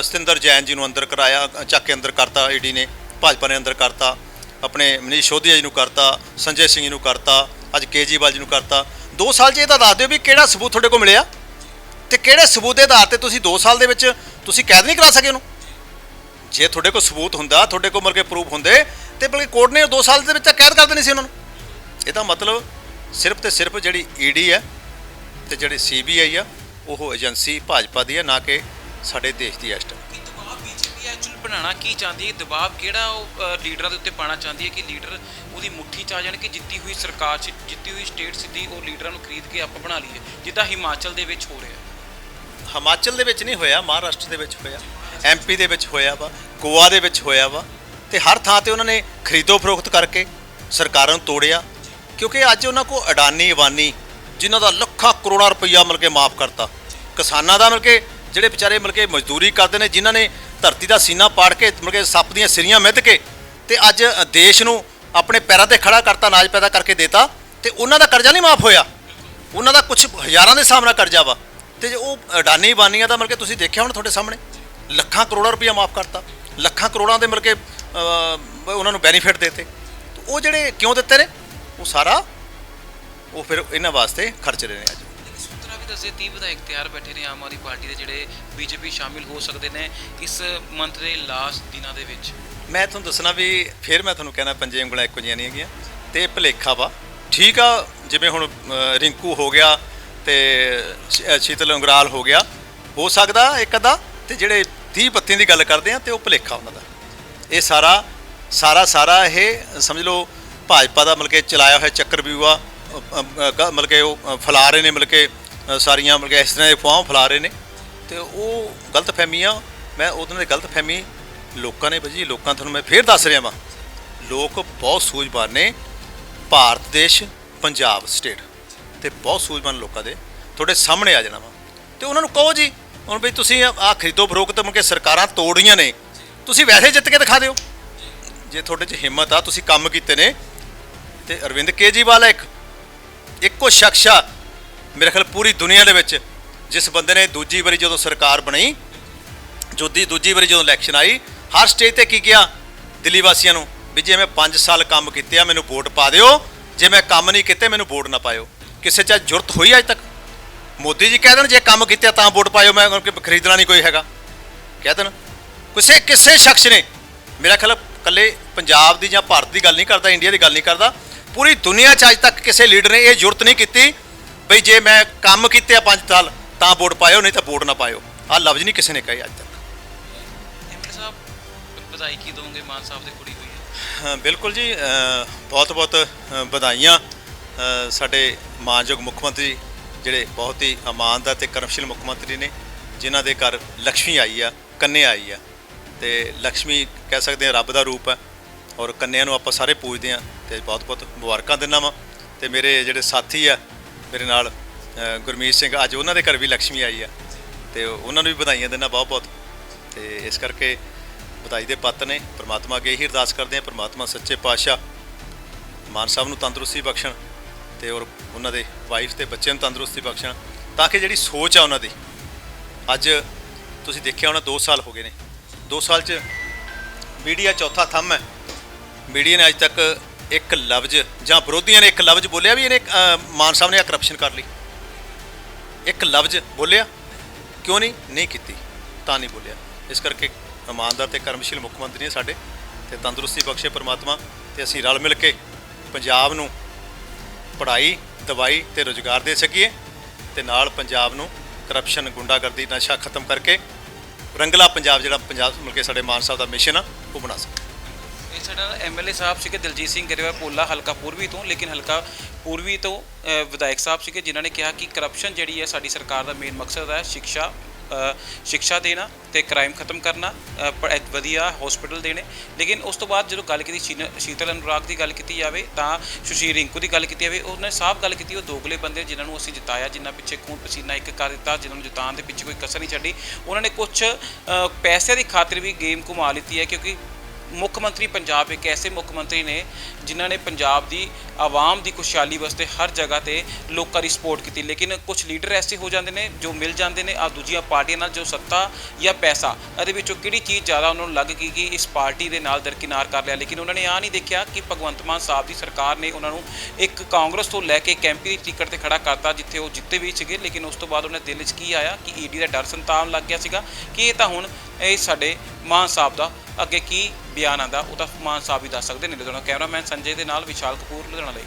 ਸਤਿੰਦਰ ਜੈਨ ਜੀ ਨੂੰ ਅੰਦਰ ਕਰਾਇਆ, ਚੱਕ ਕੇ ਅੰਦਰ ਕਰਤਾ ਈਡੀ ਨੇ, ਭਾਜਪਾ ਨੇ ਅੰਦਰ ਕਰਤਾ, ਆਪਣੇ ਮਨੀਸ਼ ਸ਼ੋਧੀਆ ਜੀ ਨੂੰ ਕਰਤਾ, ਸੰਜੇ ਸਿੰਘ ਜੀ ਨੂੰ ਕਰਤਾ, ਅੱਜ ਕੇਜੀਵਾਲ ਜੀ ਨੂੰ ਕਰਤਾ। 2 ਸਾਲ 'ਚ ਇਹ ਤਾਂ ਦੱਸ ਦਿਓ ਵੀ ਕਿਹੜਾ ਸਬੂਤ ਤੁਹਾਡੇ ਕੋਲ ਮਿਲਿਆ? ਤੇ ਕਿਹੜੇ ਸਬੂਤ ਦੇ ਆਧਾਰ ਤੇ ਤੁਸੀਂ 2 ਸਾਲ ਦੇ ਵਿੱਚ ਤੁਸੀਂ ਕੈਦ ਨਹੀਂ ਕਰਾ ਸਕੇ ਉਹਨੂੰ? ਜੇ ਤੁਹਾਡੇ ਕੋਲ ਸਬੂਤ ਹੁੰਦਾ, ਤੁਹਾਡੇ ਕੋਲ ਮਰ ਪ੍ਰੂਫ ਹੁੰਦੇ, ਤੇ ਬਲਕਿ ਕੋਰਟ ਨੇ 2 ਸਾਲ ਦੇ ਵਿੱਚ ਤਾਂ ਕੈਦ ਕਰ ਦੇਣੀ ਸੀ ਉਹਨਾਂ ਨੂੰ। ਇਹਦਾ ਮਤਲਬ ਸਿਰਫ ਤੇ ਸਿਰਫ ਜਿਹੜੀ ਈਡੀ ਹੈ ਤੇ ਜਿਹੜੀ ਸੀਬੀਆਈ ਆ, ਉਹ ਏਜੰਸੀ ਭਾਜਪਾ ਦੀ ਹੈ, ਨਾ ਕਿ ਸਾਡੇ ਦੇਸ਼ ਦੀ ਐਸਟ ਕੀ ਦਬਾਅ ਬੀਜੇਪੀ ਐਕਚੁਅਲ ਬਣਾਉਣਾ ਕੀ ਚਾਹੁੰਦੀ ਹੈ? ਦਬਾਅ ਕਿਹੜਾ ਉਹ ਲੀਡਰਾਂ ਦੇ ਉੱਤੇ ਪਾਣਾ ਚਾਹੁੰਦੀ ਹੈ ਕਿ ਲੀਡਰ ਉਹਦੀ ਮੁੱਠੀ ਚ ਆ ਜਾਣ ਕਿ ਜਿੱਤੀ ਹੋਈ ਸਰਕਾਰ ਚ, ਜਿੱਤੀ ਹੋਈ ਸਟੇਟ ਸਿੱਧੀ ਉਹ ਲੀਡਰਾਂ ਨੂੰ ਖਰੀਦ ਕੇ ਆਪਾਂ ਬਣਾ ਲਈਏ, ਜਿੱਦਾਂ ਹਿਮਾਚਲ ਦੇ ਵਿੱਚ ਹੋ ਰਿਹਾ ਹਿਮਾਚਲ ਦੇ ਵਿੱਚ ਨਹੀਂ ਹੋਇਆ, ਮਹਾਰਾਸ਼ਟਰ ਦੇ ਵਿੱਚ ਹੋਇਆ ਐਮਪੀ ਦੇ ਵਿੱਚ ਹੋਇਆ ਵਾ, ਗੋਆ ਦੇ ਵਿੱਚ ਹੋਇਆ ਵਾ, ਤੇ ਹਰ ਥਾਂ ਤੇ ਉਹਨਾਂ ਨੇ ਖਰੀਦੋ ਫਰੋਖਤ ਕਰਕੇ ਸਰਕਾਰਾਂ ਨੂੰ ਤੋੜਿਆ, ਕਿਉਂਕਿ ਅੱਜ ਉਹਨਾਂ ਕੋ ਅਡਾਨੀ, ਅਵਾਨੀ, ਜਿਨ੍ਹਾਂ ਦਾ ਲੱਖਾਂ ਕਰੋੜਾਂ ਰੁਪਈਆ ਮਿਲ ਕੇ ਮਾਫ ਕਰਤਾ, ਕਿਸਾਨਾਂ ਦਾ ਮਿਲ ਕੇ, ਜਿਹੜੇ ਵਿਚਾਰੇ ਮਿਲ ਕੇ ਮਜ਼ਦੂਰੀ ਕਰਦੇ ਨੇ, ਜਿਨ੍ਹਾਂ ਨੇ ਧਰਤੀ ਦਾ ਸੀਨਾ ਪਾੜ ਕੇ, ਮਿਲ ਕੇ ਸੱਪ ਦੀਆਂ ਸਿਰੀਆਂ ਮਿੱਧ ਕੇ, ਤੇ ਅੱਜ ਦੇਸ਼ ਨੂੰ ਆਪਣੇ ਪੈਰਾਂ ਤੇ ਖੜਾ ਕਰਤਾ, ਅਨਾਜ ਪੈਦਾ ਕਰਕੇ ਦੇਤਾ, ਤੇ ਉਹਨਾਂ ਦਾ ਕਰਜ਼ਾ ਨਹੀਂ ਮਾਫ ਹੋਇਆ, ਉਹਨਾਂ ਦਾ ਕੁਝ ਹਜ਼ਾਰਾਂ ਦੇ ਹਿਸਾਬ ਨਾਲ ਕਰਜ਼ਾ ਵਾ ਤੇ ਜੇ ਉਹ ਅਡਾਨੀ ਬਾਨੀਆਂ ਦਾ ਮਿਲ ਕੇ ਤੁਸੀਂ ਦੇਖਿਆ ਹੁਣ ਤੁਹਾਡੇ ਸਾਹਮਣੇ? ਲੱਖਾਂ ਕਰੋੜਾਂ ਰੁਪਈਆ ਮਾਫ ਕਰਤਾ। ਲੱਖਾਂ ਕਰੋੜਾਂ ਦੇ ਮਿਲ ਕੇ ਉਹਨਾਂ ਨੂੰ ਬੈਨੀਫਿਟ ਦਿੱਤੇ। ਉਹ ਜਿਹੜੇ ਕਿਉਂ ਦਿੱਤੇ ਨੇ? ਉਹ ਸਾਰਾ ਉਹ ਫਿਰ ਇਹਨਾਂ ਵਾਸਤੇ ਖਰਚ ਰਹੇ ਨੇ ਅੱਜ। ਸੂਤਰਾ ਵੀ ਦੱਸੇ 30 ਵਿਧਾਇਕ ਤਿਆਰ ਬੈਠੇ ਨੇ ਆਮ ਆਦਮੀ ਪਾਰਟੀ ਦੇ ਜਿਹੜੇ ਬੀਜੇਪੀ ਸ਼ਾਮਿਲ ਹੋ ਸਕਦੇ ਨੇ ਇਸ ਮੰਥ ਦੇ ਲਾਸਟ ਦਿਨਾਂ ਦੇ ਵਿੱਚ। ਮੈਂ ਤੁਹਾਨੂੰ ਦੱਸਣਾ ਵੀ ਫਿਰ ਮੈਂ ਤੁਹਾਨੂੰ ਕਹਿਣਾ ਪੰਜੇ ਉਂਗਲਾਂ ਇੱਕੋ ਜਿਹੀਆਂ ਨਹੀਂ ਹੈਗੀਆਂ। ਤੇ ਭੁਲੇਖਾ ਵਾ। ਠੀਕ ਆ ਜਿਵੇਂ ਹੁਣ ਰਿੰਕੂ ਹੋ ਗਿਆ ਤੇ ਸ਼- ਅਹ, ਸ਼ੀਤਲ ਅੰਗਰਾਲ ਹੋ ਗਿਆ। ਹੋ ਸਕਦਾ ਇੱਕ ਅੱਧਾ ਤੇ ਜਿਹੜੇ 30 ਬੱਤੀਆਂ ਦੀ ਗੱਲ ਕਰਦੇ ਆ ਤੇ ਉਹ ਭੁਲੇਖਾ ਉਹਨਾਂ ਦਾ। ਇਹ ਸਾਰਾ ਸਾਰਾ ਸਾਰਾ ਇਹ ਸਮਝ ਲਓ ਭਾਜਪਾ ਦਾ ਮਤਲਬ ਕਿ ਚਲਾਇਆ ਹੋਇਆ ਚੱਕਰ ਵੀ ਆ ਮਤਲਬ ਕਿ ਉਹ ਅ, ਫੈਲਾ ਰਹੇ ਨੇ ਮਤਲਬ ਕਿ ਅ, ਸਾਰੀਆਂ ਮਤਲਬ ਕਿ ਇਸ ਤਰ੍ਹਾਂ ਦੇ ਫਾਰਮ ਫੈਲਾ ਰਹੇ ਨੇ। ਤੇ ਉਹ ਗਲਤ ਫਹਿਮੀਆਂ ਮੈਂ ਉਹਨਾਂ ਦੀ ਗਲਤ ਫਹਿਮੀ ਲੋਕਾਂ ਨੇ ਵਜੀ ਲੋਕਾਂ ਤੁਹਾਨੂੰ ਮੈਂ ਫੇਰ ਦੱਸ ਰਿਹਾ ਵਾਂ। ਲੋਕ ਬਹੁਤ ਸੂਝਵਾਨ ਨੇ। ਭਾਰਤ ਦੇਸ਼ ਪੰਜਾਬ ਸਟੇਟ। ਤੇ ਬਹੁਤ ਸੂਝਵਾਨ ਲੋਕਾਂ ਦੇ, ਤੁਹਾਡੇ ਸਾਹਮਣੇ ਆ ਜਾਣਾ ਵਾ। ਤੇ ਉਹਨਾਂ ਨੂੰ ਕਹੋ ਜੀ, ਹੁਣ ਵੀ ਤੁਸੀਂ ਆ ਖਰੀਦੋ ਫਰੋਖਤ, ਮੁੜ ਕੇ ਸਰਕਾਰਾਂ ਤੋੜ ਰਹੀਆਂ ਨੇ, ਤੁਸੀਂ ਵੈਸੇ ਜਿੱਤ ਕੇ ਦਿਖਾ ਦਿਓ। ਜੇ ਤੁਹਾਡੇ 'ਚ ਹਿੰਮਤ ਆ, ਤੁਸੀਂ ਕੰਮ ਕੀਤੇ ਨੇ, ਤੇ ਅਰਵਿੰਦ ਕੇਜੀਵਾਲ ਇੱਕ, ਇੱਕੋ ਸ਼ਖਸ ਆ, ਮੇਰੇ ਖਿਆਲ ਪੂਰੀ ਦੁਨੀਆ ਦੇ ਵਿੱਚ, ਜਿਸ ਬੰਦੇ ਨੇ ਦੂਜੀ ਵਾਰੀ ਜਦੋਂ ਸਰਕਾਰ ਬਣੀ ਜੋਦੀ ਦੂਜੀ ਵਾਰੀ ਜਦੋਂ ਇਲੈਕਸ਼ਨ ਆਈ, ਹਰ ਸਟੇਜ ਤੇ ਕੀ ਕਿਹਾ ਦਿੱਲੀ ਵਾਸੀਆਂ ਨੂੰ, ਵੀ ਜੇ ਮੈਂ 5 ਸਾਲ ਕੰਮ ਕੀਤੇ ਆ, ਮੈਨੂੰ ਵੋਟ ਪਾ ਦਿਓ, ਜੇ ਮੈਂ ਕੰਮ ਨਹੀਂ ਕੀਤੇ, ਮੈਨੂੰ ਵੋਟ ਨਾ ਪਾਇਓ। ਕਿਸੇ 'ਚ ਜੁਰਤ ਹੋਈ ਅੱਜ ਤੱਕ? ਮੋਦੀ ਜੀ ਕਹਿ ਦੇਣ ਜੇ ਕੰਮ ਕੀਤੇ ਤਾਂ ਵੋਟ ਪਾਇਓ ਮੈਂ ਕੋਲ ਖਰੀਦਣਾ ਨਹੀਂ ਕੋਈ ਹੈਗਾ। ਕਹਿ ਦੇਣ। ਕਿਸੇ ਕਿਸੇ ਸ਼ਖਸ ਨੇ ਮੇਰਾ ਖਿਆਲ ਕੱਲੇ ਪੰਜਾਬ ਦੀ ਜਾਂ ਭਾਰਤ ਦੀ ਗੱਲ ਨਹੀਂ ਕਰਦਾ ਇੰਡੀਆ ਦੀ ਗੱਲ ਨਹੀਂ ਕਰਦਾ ਪੂਰੀ ਦੁਨੀਆ 'ਚ ਅੱਜ ਤੱਕ ਕਿਸੇ ਲੀਡਰ ਨੇ ਇਹ ਜੁਰਤ ਨਹੀਂ ਕੀਤੀ ਬਈ ਜੇ ਮੈਂ ਕੰਮ ਕੀਤੇ ਆ 5 ਸਾਲ ਤਾਂ ਵੋਟ ਪਾਇਓ ਨਹੀਂ ਤਾਂ ਵੋਟ ਨਾ ਪਾਇਓ। ਆਹ ਲਫ਼ਜ਼ ਨਹੀਂ ਕਿਸੇ ਨੇ ਕਹੇ ਅੱਜ ਤੱਕ। ਐਮਐਲਏ ਸਾਹਿਬ ਵਧਾਈ ਕੀ ਦੋਗੇ ਮਾਨ ਸਾਹਿਬ ਦੀ ਕੁੜੀ ਹੋਈ ਹੈ ਬਿਲਕੁਲ ਜੀ ਬਹੁਤ ਬਹੁਤ ਵਧਾਈਆਂ। ਸਾਡੇ ਮਾਨਯੋਗ ਮੁੱਖ ਮੰਤਰੀ ਜਿਹੜੇ ਬਹੁਤ ਹੀ ਇਮਾਨਦਾਰ ਤੇ ਕਰਮਸ਼ੀਲ ਮੁੱਖ ਮੰਤਰੀ ਨੇ, ਜਿਨ੍ਹਾਂ ਦੇ ਘਰ ਲక్ష్ਮੀ ਆਈ ਆ, ਕੰਨਿਆ ਆਈ ਆ। ਤੇ ਲక్ష్ਮੀ ਕਹਿ ਸਕਦੇ ਆ ਰੱਬ ਦਾ ਰੂਪ ਹੈ ਔਰ ਕੰਨਿਆ ਨੂੰ ਆਪਾਂ ਸਾਰੇ ਪੂਜਦੇ ਆ ਤੇ ਬਹੁਤ-ਬਹੁਤ ਮੁਬਾਰਕਾਂ ਦਿੰਨਾ ਵਾਂ। ਤੇ ਮੇਰੇ ਜਿਹੜੇ ਸਾਥੀ ਆ, ਮੇਰੇ ਨਾਲ ਗੁਰਮੀਤ ਸਿੰਘ, ਅੱਜ ਉਹਨਾਂ ਦੇ ਘਰ ਵੀ ਲక్ష్ਮੀ ਆਈ ਆ ਤੇ ਉਹਨਾਂ ਨੂੰ ਵੀ ਵਧਾਈਆਂ ਦਿੰਨਾ ਬਹੁਤ-ਬਹੁਤ ਤੇ ਇਸ ਕਰਕੇ ਵਧਾਈ ਦੇ ਪੱਤ ਨੇ। ਪ੍ਰਮਾਤਮਾ ਅੱਗੇ ਹੀ ਅਰਦਾਸ ਕਰਦੇ ਆ, ਪ੍ਰਮਾਤਮਾ ਸੱਚੇ ਪਾਤਸ਼ਾਹ ਮਾਨ ਸਾਹਿਬ ਨੂੰ ਤੰਦਰੁਸਤੀ ਬਖਸ਼ਣ। ਤੇ ਔਰ ਉਹਨਾਂ ਦੇ ਵਾਈਫ ਤੇ ਬੱਚਿਆਂ ਨੂੰ ਤੰਦਰੁਸਤੀ ਬਖਸ਼ਣ ਤਾਂ ਕਿ ਜਿਹੜੀ ਸੋਚ ਆ ਉਹਨਾਂ ਦੀ, ਅੱਜ ਤੁਸੀਂ ਦੇਖਿਆ ਹੋਣਾ 2 ਸਾਲ ਹੋ ਗਏ ਨੇ। 2 ਸਾਲ 'ਚ ਮੀਡੀਆ ਚੌਥਾ ਥੰਮ ਹੈ। ਮੀਡੀਆ ਨੇ ਅੱਜ ਤੱਕ ਇੱਕ ਲਫ਼ਜ਼ ਜਾਂ ਵਿਰੋਧੀਆਂ ਨੇ ਇੱਕ ਲਫ਼ਜ਼ ਬੋਲਿਆ ਵੀ ਇਹਨੇ ਮਾਨ ਸਾਹਿਬ ਨੇ ਆ ਕਰਪਸ਼ਨ ਕਰ ਲਈ। ਇੱਕ ਲਫ਼ਜ਼ ਬੋਲਿਆ, ਕਿਉਂ ਨਹੀਂ? ਨਹੀਂ ਕੀਤੀ, ਤਾਂ ਨਹੀਂ ਬੋਲਿਆ। ਇਸ ਕਰਕੇ ਇਮਾਨਦਾਰ ਤੇ ਕਰਮਸ਼ੀਲ ਮੁੱਖ ਮੰਤਰੀ ਨੇ ਸਾਡੇ ਤੇ ਤੰਦਰੁਸਤੀ ਬਖਸ਼ੇ ਪ੍ਰਮਾਤਮਾ ਤੇ ਅਸੀਂ ਰਲ ਮਿਲ ਕੇ ਪੰਜਾਬ ਨੂੰ ਪੜ੍ਹਾਈ, ਦਵਾਈ ਤੇ ਰੋਜ਼ਗਾਰ ਦੇ ਸਕੀਏ ਤੇ ਨਾਲ ਪੰਜਾਬ ਨੂੰ ਕਰਪਸ਼ਨ ਗੁੰਡਾਗਰਦੀ ਨਸ਼ਾ ਖਤਮ ਕਰਕੇ ਰੰਗਲਾ ਪੰਜਾਬ ਜਿਹੜਾ ਪੰਜਾਬ ਮਿਲ ਕੇ ਸਾਡੇ ਮਾਨ ਸਾਹਿਬ ਦਾ ਮਿਸ਼ਨ ਆ, ਉਹ ਬਣਾ ਸਕੀਏ। ਇਹ ਸਾਡਾ ਐਮਐਲਏ ਸਾਹਿਬ ਸੀਗੇ, ਦਿਲਜੀਤ ਸਿੰਘ ਗਰੇਵਾਲ ਪੋਲਾ ਹਲਕਾ ਪੂਰਬੀ ਤੋਂ, ਲੇਕਿਨ ਹਲਕਾ ਪੂਰਬੀ ਤੋਂ ਵਿਧਾਇਕ ਸਾਹਿਬ ਸੀਗੇ, ਜਿਨ੍ਹਾਂ ਨੇ ਕਿਹਾ ਕਿ ਕਰਪਸ਼ਨ ਜਿਹੜੀ ਹੈ ਸਾਡੀ ਸਰਕਾਰ ਦਾ ਮੇਨ ਮਕਸਦ ਹੈ, ਸਿੱਖਿਆ ਸਿੱਖਿਆ ਦੇਣਾ ਤੇ ਕ੍ਰਾਈਮ ਖਤਮ ਕਰਨਾ ਵਧੀਆ ਹਸਪੀਟਲ ਦੇਣੇ। ਲੇਕਿਨ ਉਸ ਤੋਂ ਬਾਅਦ ਜਦੋਂ ਗੱਲ ਕੀਤੀ ਸ਼ੀਨ- ਸ਼ੀਤਲ ਅਨੁਰਾਗ ਦੀ ਗੱਲ ਕੀਤੀ ਜਾਵੇ ਤਾਂ ਸੁਸ਼ੀਲ ਰਿੰਕੂ ਦੀ ਗੱਲ ਕੀਤੀ ਜਾਵੇ, ਉਹਨੇ ਸਾਫ਼ ਗੱਲ ਕੀਤੀ, ਉਹ ਦੋਗਲੇ ਬੰਦੇ ਜਿਨ੍ਹਾਂ ਨੂੰ ਅਸੀਂ ਜਿਤਾਇਆ, ਜਿਨ੍ਹਾਂ ਪਿੱਛੇ ਖੂਨ ਪਸੀਨਾ ਇੱਕ ਕਰ ਦਿੱਤਾ, ਜਿਨ੍ਹਾਂ ਨੂੰ ਜਿਤਾਉਣ ਦੇ ਪਿੱਛੇ ਕੋਈ ਕਸਰ ਨਹੀਂ ਛੱਡੀ। ਉਹਨਾਂ ਨੇ ਕੁਝ ਪੈਸੇ ਦੀ ਖਾਤਰ ਵੀ ਗੇਮ ਘੁਮਾ ਲਿੱਤੀ ਹੈ ਕਿਉਂਕਿ ਮੁੱਖ ਮੰਤਰੀ ਪੰਜਾਬ ਇੱਕ ਐਸੇ ਮੁੱਖ ਮੰਤਰੀ ਨੇ ਜਿਨ੍ਹਾਂ ਨੇ ਪੰਜਾਬ ਦੀ ਆਵਾਮ ਦੀ ਖੁਸ਼ਹਾਲੀ ਵਾਸਤੇ ਹਰ ਜਗ੍ਹਾ ਤੇ ਲੋਕਾਂ ਦੀ ਸਪੋਰਟ ਕੀਤੀ। ਲੇਕਿਨ ਕੁਝ ਲੀਡਰ ਐਸੇ ਹੋ ਜਾਂਦੇ ਨੇ ਜੋ ਮਿਲ ਜਾਂਦੇ ਨੇ ਆ ਦੂਜੀਆਂ ਪਾਰਟੀਆਂ ਨਾਲ ਜੋ ਸੱਤਾ ਜਾਂ ਪੈਸਾ, ਇਹਦੇ ਵਿੱਚੋਂ ਕਿਹੜੀ ਚੀਜ਼ ਜ਼ਿਆਦਾ ਉਹਨਾਂ ਨੂੰ ਲੱਗ ਗਈ ਕਿ ਇਸ ਪਾਰਟੀ ਦੇ ਨਾਲ ਦਰਕਿਨਾਰ ਕਰ ਲਿਆ। ਲੇਕਿਨ ਉਹਨਾਂ ਨੇ ਆ ਨਹੀਂ ਦੇਖਿਆ ਕਿ ਭਗਵੰਤ ਮਾਨ ਸਾਹਿਬ ਦੀ ਸਰਕਾਰ ਨੇ ਉਹਨਾਂ ਨੂੰ ਇੱਕ ਕਾਂਗਰਸ ਤੋਂ ਲੈ ਕੇ ਕੈਂਪੀ ਦੀ ਟਿਕਟ ਤੇ ਖੜਾ ਕਰਤਾ ਜਿੱਥੇ ਉਹ ਜਿੱਤੇ ਵੀ ਸੀਗੇ। ਲੇਕਿਨ ਉਸ ਤੋਂ ਬਾਅਦ ਉਹਨਾਂ ਦਿਲ 'ਚ ਕੀ ਆਇਆ ਕਿ ਈਡੀ ਦਾ ਡਰ ਸੰਤਾਨ ਲੱਗ ਗਿਆ ਸੀਗਾ ਕਿ ਇਹ ਤਾਂ ਹੁਣ ਇਹ ਸਾਡੇ ਮਾਨ ਸਾਹਿਬ ਦਾ ਅੱਗੇ ਕੀ ਬਿਆਨ ਆਂਦਾ ਉਹ ਤਾਂ ਮਾਨ ਸਾਹਿਬ ਹੀ ਦੱਸ ਸਕਦੇ ਨੇ ਲੁਧਿਆਣਾ ਕੈਮਰਾਮੈਨ ਸੰਜੇ ਦੇ ਨਾਲ ਵਿਸ਼ਾਲ ਕਪੂਰ ਲੁਧਿਆਣਾ ਲਈ।